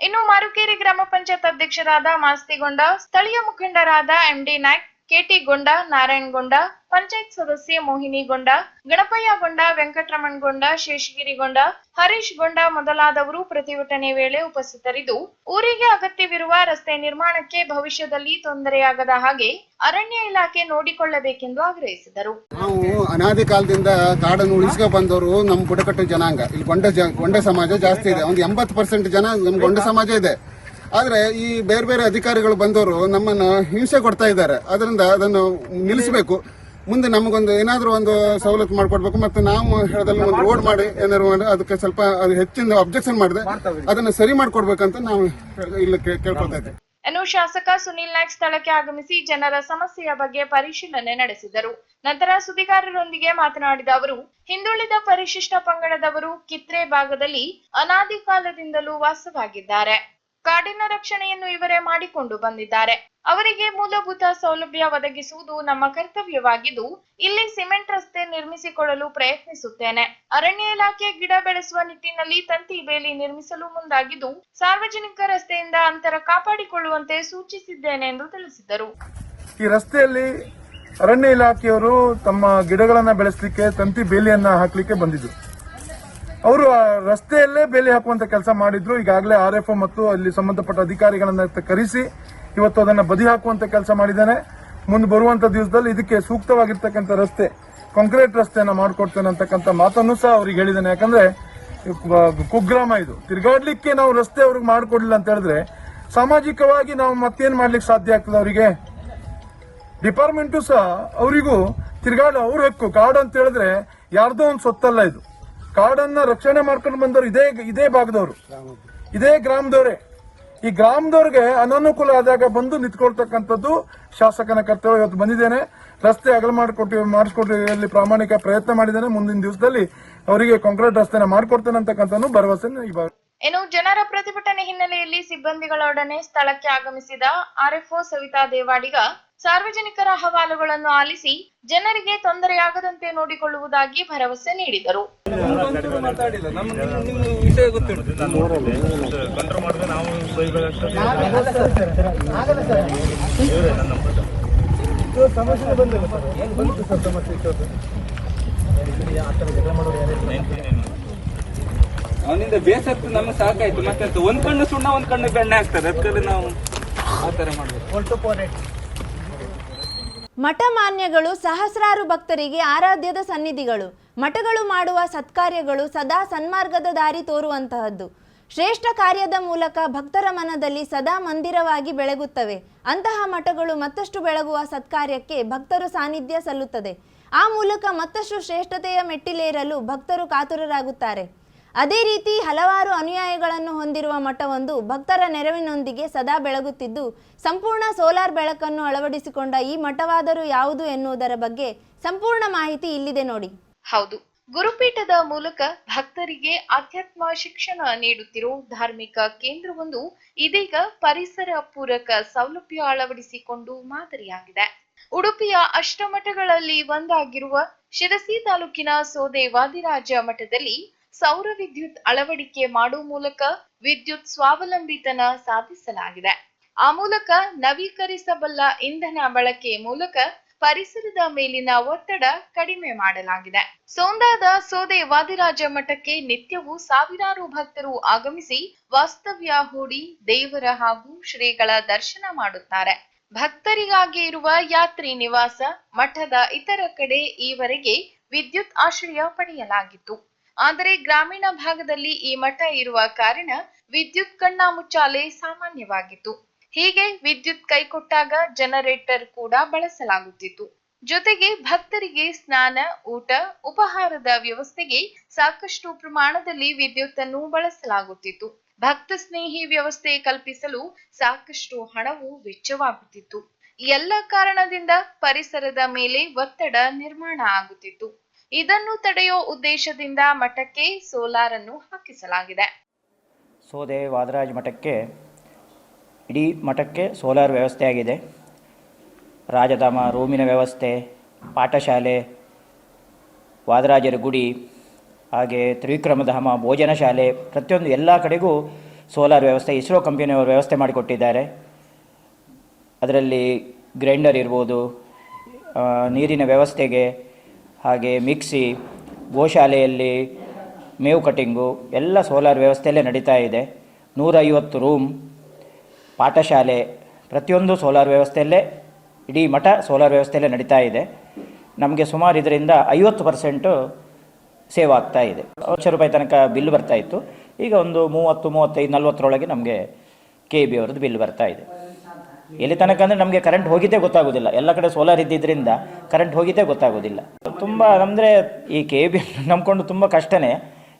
ಇನ್ನು ಮಾರುಕೇರಿ ಗ್ರಾಮ ಪಂಚಾಯತ್ ಅಧ್ಯಕ್ಷರಾದ ಮಾಸ್ತಿಗೊಂಡ, ಸ್ಥಳೀಯ ಮುಖಂಡರಾದ ಎಂಡಿ ನಾಯ್ಕ್ ಕೆಟಿ ಗೊಂಡ, ನಾರಾಯಣ್ ಗೊಂಡ, ಪಂಚಾಯತ್ ಸದಸ್ಯೆ ಮೋಹಿನಿ ಗಣಪಯ್ಯಗೊಂಡ ಗಣಪಯ್ಯ ಗೊಂಡ, ವೆಂಕಟರಮಣ್ ಗೊಂಡ, ಶೇಷಗಿರಿ ಗೊಂಡ, ಹರೀಶ್ ಗೊಂಡ ಮೊದಲಾದವರು ಪ್ರತಿಭಟನೆ ವೇಳೆ ಉಪಸ್ಥಿತರಿದ್ದು, ಊರಿಗೆ ಅಗತ್ಯವಿರುವ ರಸ್ತೆ ನಿರ್ಮಾಣಕ್ಕೆ ಭವಿಷ್ಯದಲ್ಲಿ ತೊಂದರೆಯಾಗದ ಹಾಗೆ ಅರಣ್ಯ ಇಲಾಖೆ ನೋಡಿಕೊಳ್ಳಬೇಕೆಂದು ಆಗ್ರಹಿಸಿದರು. ನಾವು ಅನಾದಿ ಕಾಲದಿಂದ ಕಾಡನ್ನು ಉಳಿಸ್ಕೊ ಬಂದವರು ನಮ್ಮ ಬುಡಕಟ್ಟು ಜನಾಂಗ. ಇಲ್ಲಿ ಗೊಂಡ ಗೊಂಡ ಸಮಾಜ ಜಾಸ್ತಿ ಇದೆ. ಒಂದು ಎಂಬತ್ತು ಪರ್ಸೆಂಟ್ ಜನ ನಮ್ಮ ಗೊಂಡ ಸಮಾಜ ಇದೆ. ಆದ್ರೆ ಈ ಬೇರೆ ಬೇರೆ ಅಧಿಕಾರಿಗಳು ಬಂದವರು ನಮ್ಮನ್ನ ಹಿಂಸೆ ಕೊಡ್ತಾ ಇದ್ದಾರೆ. ಅದರಿಂದ ಅದನ್ನು ನಿಲ್ಲಿಸಬೇಕು. ಮುಂದೆ ನಮಗೊಂದು ಏನಾದರೂ ಒಂದು ಸವಲತ್ತು ಮಾಡಿಕೊಡ್ಬೇಕು. ಮತ್ತೆ ನಾವು ಹೇಳದಲ್ಲಿ, ಒಂದು ರೋಡ್ ಮಾಡಿ ಏನಾದ್ರು ಮಾಡಿ, ಅದಕ್ಕೆ ಸ್ವಲ್ಪ ಹೆಚ್ಚಿನ ಅಬ್ಜೆಕ್ಷನ್ ಮಾಡಿದೆ. ಅದನ್ನು ಸರಿ ಮಾಡ್ಕೊಡ್ಬೇಕಂತ ನಾವು ಇಲ್ಲಿ ಕೇಳ್ಕೊಳ್ತಾ ಇದ್ದೀವಿ. ಇನ್ನು ಶಾಸಕ ಸುನಿಲ್ ನಾಯ್ಕ್ ಸ್ಥಳಕ್ಕೆ ಆಗಮಿಸಿ ಜನರ ಸಮಸ್ಯೆಯ ಬಗ್ಗೆ ಪರಿಶೀಲನೆ ನಡೆಸಿದರು. ನಂತರ ಸುದ್ದಿಗಾರರೊಂದಿಗೆ ಮಾತನಾಡಿದ ಅವರು, ಹಿಂದುಳಿದ ಪರಿಶಿಷ್ಟ ಪಂಗಡದವರು ಕಿತ್ರೆ ಭಾಗದಲ್ಲಿ ಅನಾದಿ ಕಾಲದಿಂದಲೂ ವಾಸವಾಗಿದ್ದಾರೆ. ಕಾಡಿನ ರಕ್ಷಣೆಯನ್ನು ಇವರೇ ಮಾಡಿಕೊಂಡು ಬಂದಿದ್ದಾರೆ. ಅವರಿಗೆ ಮೂಲಭೂತ ಸೌಲಭ್ಯ ಒದಗಿಸುವುದು ನಮ್ಮ ಕರ್ತವ್ಯವಾಗಿದ್ದು, ಇಲ್ಲಿ ಸಿಮೆಂಟ್ ರಸ್ತೆ ನಿರ್ಮಿಸಿಕೊಳ್ಳಲು ಪ್ರಯತ್ನಿಸುತ್ತೇನೆ. ಅರಣ್ಯ ಇಲಾಖೆ ಗಿಡ ಬೆಳೆಸುವ ನಿಟ್ಟಿನಲ್ಲಿ ತಂತಿ ಬೇಲಿ ನಿರ್ಮಿಸಲು ಮುಂದಾಗಿದ್ದು, ಸಾರ್ವಜನಿಕ ರಸ್ತೆಯಿಂದ ಅಂತರ ಕಾಪಾಡಿಕೊಳ್ಳುವಂತೆ ಸೂಚಿಸಿದ್ದೇನೆ ಎಂದು ತಿಳಿಸಿದರು. ಈ ರಸ್ತೆಯಲ್ಲಿ ಅರಣ್ಯ ಇಲಾಖೆಯವರು ತಮ್ಮ ಗಿಡಗಳನ್ನ ಬೆಳೆಸಲಿಕ್ಕೆ ತಂತಿ ಬೇಲಿಯನ್ನ ಹಾಕಲಿಕ್ಕೆ ಬಂದಿದ್ರು. ಅವರು ರಸ್ತೆಯಲ್ಲೇ ಬೇಲಿ ಹಾಕುವಂತ ಕೆಲಸ ಮಾಡಿದ್ರು. ಈಗಾಗಲೇ ಆರ್ ಎಫ್ ಮತ್ತು ಅಲ್ಲಿ ಸಂಬಂಧಪಟ್ಟ ಅಧಿಕಾರಿಗಳನ್ನ ಕರೆಸಿ ಇವತ್ತು ಅದನ್ನ ಬದಿ ಹಾಕುವಂತ ಕೆಲಸ ಮಾಡಿದ್ದಾನೆ. ಮುಂದೆ ಬರುವಂತ ದಿವಸದಲ್ಲಿ ಇದಕ್ಕೆ ಸೂಕ್ತವಾಗಿರ್ತಕ್ಕಂಥ ರಸ್ತೆ, ಕಾಂಕ್ರೀಟ್ ರಸ್ತೆಯನ್ನ ಮಾಡಿಕೊಡ್ತೇನೆ ಅಂತಕ್ಕಂಥ ಮಾತನ್ನು ಸಹ ಅವ್ರಿಗೆ ಹೇಳಿದ್ದಾನೆ. ಯಾಕಂದ್ರೆ ಕುಗ್ರಾಮ ಇದು. ತಿರ್ಗಾಡ್ಲಿಕ್ಕೆ ನಾವು ರಸ್ತೆ ಅವ್ರಿಗೆ ಮಾಡಿಕೊಡ್ಲಿಲ್ಲ ಅಂತ ಹೇಳಿದ್ರೆ, ಸಾಮಾಜಿಕವಾಗಿ ನಾವು ಮತ್ತೇನ್ ಮಾಡ್ಲಿಕ್ಕೆ ಸಾಧ್ಯ ಆಗ್ತದೆ ಅವರಿಗೆ? ಡಿಪಾರ್ಟ್ಮೆಂಟು ಸಹ, ಅವರಿಗೂ ತಿರ್ಗಾಡ ಅವ್ರ ಹಕ್ಕು. ಕಾಡು ಅಂತ ಹೇಳಿದ್ರೆ ಯಾರ್ದೋ ಒಂದು ಸೊತ್ತಲ್ಲ ಇದು. ಕಾಡನ್ನ ರಕ್ಷಣೆ ಮಾಡ್ಕೊಂಡು ಬಂದವರು ಇದೇ ಇದೇ ಭಾಗದವರು. ಇದೇ ಗ್ರಾಮದವರೇ. ಈ ಗ್ರಾಮದವ್ರಿಗೆ ಅನನುಕೂಲ ಆದಾಗ ಬಂದು ನಿಂತ್ಕೊಳ್ತಕ್ಕಂಥದ್ದು ಶಾಸಕನ ಕರ್ತವ್ಯ. ಇವತ್ತು ಬಂದಿದ್ದೇನೆ. ರಸ್ತೆ ಅಗಲ ಮಾಡಿಕೊಟ್ಟು ಅಲ್ಲಿ ಪ್ರಾಮಾಣಿಕ ಪ್ರಯತ್ನ ಮಾಡಿದ್ದೇನೆ. ಮುಂದಿನ ದಿವಸದಲ್ಲಿ ಅವರಿಗೆ ಕಾಂಕ್ರೀಟ್ ರಸ್ತೆನ ಮಾಡಿಕೊಡ್ತೇನೆ ಅಂತಕ್ಕಂಥ ಭರವಸೆ ಇನ್ನು ಜನರ ಪ್ರತಿಭಟನೆ ಹಿನ್ನೆಲೆಯಲ್ಲಿ ಸಿಬ್ಬಂದಿಗಳೊಡನೆ ಸ್ಥಳಕ್ಕೆ ಆಗಮಿಸಿದ ಆರ್ಎಫ್ಒ ಸವಿತಾ ದೇವಾಡಿಗ ಸಾರ್ವಜನಿಕರ ಅಹವಾಲುಗಳನ್ನು ಆಲಿಸಿ ಜನರಿಗೆ ತೊಂದರೆಯಾಗದಂತೆ ನೋಡಿಕೊಳ್ಳುವುದಾಗಿ ಭರವಸೆ ನೀಡಿದರು. ಅವನಿಂದ ಬೇಸತ್ತು ನಮ್ಗೆ ಸಾಕಾಯ್ತು. ಮತ್ತೆ ಒಂದ್ ಕಣ್ಣು ಸುಣ್ಣ, ಒಂದ್ ಕಣ್ಣು ಬೆಣ್ಣೆ ಆಗ್ತದೆ. ಅದಕ್ಕೆ ನಾವು ಆ ತರ ಮಾಡ್ಬೇಕು. ಮಠ ಮಾನ್ಯಗಳು ಸಹಸ್ರಾರು ಭಕ್ತರಿಗೆ ಆರಾಧ್ಯದ ಸನ್ನಿಧಿಗಳು. ಮಠಗಳು ಮಾಡುವ ಸತ್ಕಾರ್ಯಗಳು ಸದಾ ಸನ್ಮಾರ್ಗದ ದಾರಿ ತೋರುವಂತಹದ್ದು. ಶ್ರೇಷ್ಠ ಕಾರ್ಯದ ಮೂಲಕ ಭಕ್ತರ ಮನದಲ್ಲಿ ಸದಾ ಮಂದಿರವಾಗಿ ಬೆಳಗುತ್ತವೆ. ಅಂತಹ ಮಠಗಳು ಮತ್ತಷ್ಟು ಬೆಳಗುವ ಸತ್ಕಾರ್ಯಕ್ಕೆ ಭಕ್ತರು ಸಾನ್ನಿಧ್ಯ ಸಲ್ಲುತ್ತದೆ. ಆ ಮೂಲಕ ಮತ್ತಷ್ಟು ಶ್ರೇಷ್ಠತೆಯ ಮೆಟ್ಟಿಲೇರಲು ಭಕ್ತರು ಕಾತುರರಾಗುತ್ತಾರೆ. ಅದೇ ರೀತಿ ಹಲವಾರು ಅನುಯಾಯಿಗಳನ್ನು ಹೊಂದಿರುವ ಮಠವೊಂದು ಭಕ್ತರ ನೆರವಿನೊಂದಿಗೆ ಸದಾ ಬೆಳಗುತ್ತಿದ್ದು, ಸಂಪೂರ್ಣ ಸೋಲಾರ್ ಬೆಳಕನ್ನು ಅಳವಡಿಸಿಕೊಂಡ ಈ ಮಠವಾದರೂ ಯಾವುದು ಎನ್ನುವುದರ ಬಗ್ಗೆ ಸಂಪೂರ್ಣ ಮಾಹಿತಿ ಇಲ್ಲಿದೆ ನೋಡಿ. ಹೌದು, ಗುರುಪೀಠದ ಮೂಲಕ ಭಕ್ತರಿಗೆ ಆಧ್ಯಾತ್ಮ ಶಿಕ್ಷಣ ನೀಡುತ್ತಿರುವ ಧಾರ್ಮಿಕ ಕೇಂದ್ರವೊಂದು ಇದೀಗ ಪರಿಸರ ಪೂರಕ ಸೌಲಭ್ಯ ಅಳವಡಿಸಿಕೊಂಡು ಮಾದರಿಯಾಗಿದೆ. ಉಡುಪಿಯ ಅಷ್ಟಮಠಗಳಲ್ಲಿ ಒಂದಾಗಿರುವ ಶಿರಸಿ ತಾಲೂಕಿನ ಸೋದೆ ವಾದಿರಾಜ ಮಠದಲ್ಲಿ ಸೌರ ವಿದ್ಯುತ್ ಅಳವಡಿಕೆ ಮಾಡುವ ಮೂಲಕ ವಿದ್ಯುತ್ ಸ್ವಾವಲಂಬಿತನ ಸಾಧಿಸಲಾಗಿದೆ. ಆ ಮೂಲಕ ನವೀಕರಿಸಬಲ್ಲ ಇಂಧನ ಬಳಕೆ ಮೂಲಕ ಪರಿಸರದ ಮೇಲಿನ ಒತ್ತಡ ಕಡಿಮೆ ಮಾಡಲಾಗಿದೆ. ಸೋಂದಾದ ಸೋದೆ ವಾದಿರಾಜ ಮಠಕ್ಕೆ ನಿತ್ಯವೂ ಸಾವಿರಾರು ಭಕ್ತರು ಆಗಮಿಸಿ ವಾಸ್ತವ್ಯ ಹೂಡಿ ದೇವರ ಹಾಗೂ ಶ್ರೀಗಳ ದರ್ಶನ ಮಾಡುತ್ತಾರೆ. ಭಕ್ತರಿಗಾಗಿ ಇರುವ ಯಾತ್ರಿ ನಿವಾಸ ಮಠದ ಇತರ ಕಡೆ ಈವರೆಗೆ ವಿದ್ಯುತ್ ಆಶ್ರಯ ಪಡೆಯಲಾಗಿತ್ತು. ಆದರೆ ಗ್ರಾಮೀಣ ಭಾಗದಲ್ಲಿ ಈ ಮಠ ಇರುವ ಕಾರಣ ವಿದ್ಯುತ್ ಕಣ್ಣಾಮುಚ್ಚಾಲೆ ಸಾಮಾನ್ಯವಾಗಿತ್ತು. ಹೀಗೆ ವಿದ್ಯುತ್ ಕೈಕೊಟ್ಟಾಗ ಜನರೇಟರ್ ಕೂಡ ಬಳಸಲಾಗುತ್ತಿತ್ತು. ಜೊತೆಗೆ ಭಕ್ತರಿಗೆ ಸ್ನಾನ, ಊಟ, ಉಪಹಾರದ ವ್ಯವಸ್ಥೆಗೆ ಸಾಕಷ್ಟು ಪ್ರಮಾಣದಲ್ಲಿ ವಿದ್ಯುತ್ ಅನ್ನು ಬಳಸಲಾಗುತ್ತಿತ್ತು. ಭಕ್ತ ಸ್ನೇಹಿ ವ್ಯವಸ್ಥೆ ಕಲ್ಪಿಸಲು ಸಾಕಷ್ಟು ಹಣವು ವೆಚ್ಚವಾಗುತ್ತಿತ್ತು. ಎಲ್ಲ ಕಾರಣದಿಂದ ಪರಿಸರದ ಮೇಲೆ ಒತ್ತಡ ನಿರ್ಮಾಣ ಆಗುತ್ತಿತ್ತು. ಇದನ್ನು ತಡೆಯೋ ಉದ್ದೇಶದಿಂದ ಮಠಕ್ಕೆ ಸೋಲಾರ್ ಅನ್ನು ಹಾಕಿಸಲಾಗಿದೆ. ಸೋದೆ ವಾದರಾಜ ಮಠಕ್ಕೆ, ಇಡೀ ಮಠಕ್ಕೆ ಸೋಲಾರ್ ವ್ಯವಸ್ಥೆ ಆಗಿದೆ ರಾಜಧಾಮ ರೂಮಿನ ವ್ಯವಸ್ಥೆ, ಪಾಠಶಾಲೆ, ವಾದರಾಜರ ಗುಡಿ, ಹಾಗೆ ತ್ರಿವಿಕ್ರಮಧಾಮ ಭೋಜನ ಶಾಲೆ, ಪ್ರತಿಯೊಂದು ಎಲ್ಲ ಕಡೆಗೂ ಸೋಲಾರ್ ವ್ಯವಸ್ಥೆ, ಇಸ್ರೋ ಕಂಪನಿಯವರು ವ್ಯವಸ್ಥೆ ಮಾಡಿಕೊಟ್ಟಿದ್ದಾರೆ. ಅದರಲ್ಲಿ ಗ್ರೈಂಡರ್ ಇರ್ಬೋದು ನೀರಿನ ವ್ಯವಸ್ಥೆಗೆ ಹಾಗೆ ಮಿಕ್ಸಿ, ಗೋಶಾಲೆಯಲ್ಲಿ ಮೇವು ಕಟಿಂಗು, ಎಲ್ಲ ಸೋಲಾರ್ ವ್ಯವಸ್ಥೆಯಲ್ಲೇ ನಡೀತಾ ಇದೆ. ನೂರೈವತ್ತು ರೂಮ್, ಪಾಠಶಾಲೆ, ಪ್ರತಿಯೊಂದು ಸೋಲಾರ್ ವ್ಯವಸ್ಥೆಯಲ್ಲೇ, ಇಡೀ ಮಠ ಸೋಲಾರ್ ವ್ಯವಸ್ಥೆಯಲ್ಲೇ ನಡೀತಾ ಇದೆ. ನಮಗೆ ಸುಮಾರು ಇದರಿಂದ ಐವತ್ತು ಪರ್ಸೆಂಟು ಸೇವ್ ಆಗ್ತಾ ಇದೆ. ಲಕ್ಷ ರೂಪಾಯಿ ತನಕ ಬಿಲ್ ಬರ್ತಾ ಇತ್ತು. ಈಗ ಒಂದು ಮೂವತ್ತು, ಮೂವತ್ತೈದು, ನಲ್ವತ್ತರೊಳಗೆ ನಮಗೆ ಕೆ ಬಿ ಅವ್ರದ್ದು ಬಿಲ್ ಬರ್ತಾ ಇದೆ. ಎಲ್ಲಿ ತನಕ ಅಂದರೆ ನಮಗೆ ಕರೆಂಟ್ ಹೋಗಿದ್ದೇ ಗೊತ್ತಾಗೋದಿಲ್ಲ. ಎಲ್ಲ ಕಡೆ ಸೋಲಾರ್ ಇದ್ದಿದ್ದರಿಂದ ಕರೆಂಟ್ ಹೋಗಿದ್ದೆ ಗೊತ್ತಾಗೋದಿಲ್ಲ. ತುಂಬ ಅಂದರೆ ಈ ಕೆ ಬಿ ನಂಬ್ಕೊಂಡು ತುಂಬ ಕಷ್ಟನೇ.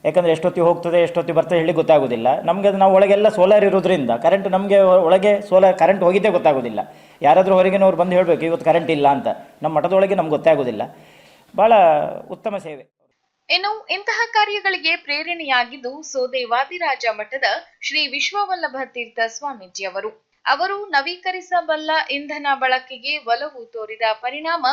ಯಾಕಂದರೆ ಎಷ್ಟೊತ್ತಿಗೆ ಹೋಗ್ತದೆ ಎಷ್ಟೊತ್ತಿಗೆ ಬರ್ತದೆ ಹೇಳಿ ಗೊತ್ತಾಗೋದಿಲ್ಲ. ನಮಗೆ ಅದು ನಾವು ಒಳಗೆಲ್ಲ ಸೋಲಾರ್ ಇರೋದ್ರಿಂದ ಕರೆಂಟ್ ನಮಗೆ ಒಳಗೆ ಸೋಲಾರ್ ಕರೆಂಟ್ ಹೋಗಿದ್ದೇ ಗೊತ್ತಾಗೋದಿಲ್ಲ. ಯಾರಾದರೂ ಹೊರಗಿನವ್ರು ಬಂದು ಹೇಳಬೇಕು, ಇವತ್ತು ಕರೆಂಟ್ ಇಲ್ಲ ಅಂತ. ನಮ್ಮ ಮಠದೊಳಗೆ ನಮ್ಗೆ ಗೊತ್ತಾಗೋದಿಲ್ಲ. ಭಾಳ ಉತ್ತಮ ಸೇವೆ. ಇನ್ನು ಇಂತಹ ಕಾರ್ಯಗಳಿಗೆ ಪ್ರೇರಣೆಯಾಗಿದ್ದು ಸೋದೆ ವಾದಿರಾಜ ಮಠದ ಶ್ರೀ ವಿಶ್ವವಲ್ಲಭ ತೀರ್ಥ ಸ್ವಾಮೀಜಿ ಅವರು ಅವರು ನವೀಕರಿಸಬಲ್ಲ ಇಂಧನ ಬಳಕೆಗೆ ಒಲವು ತೋರಿದ ಪರಿಣಾಮ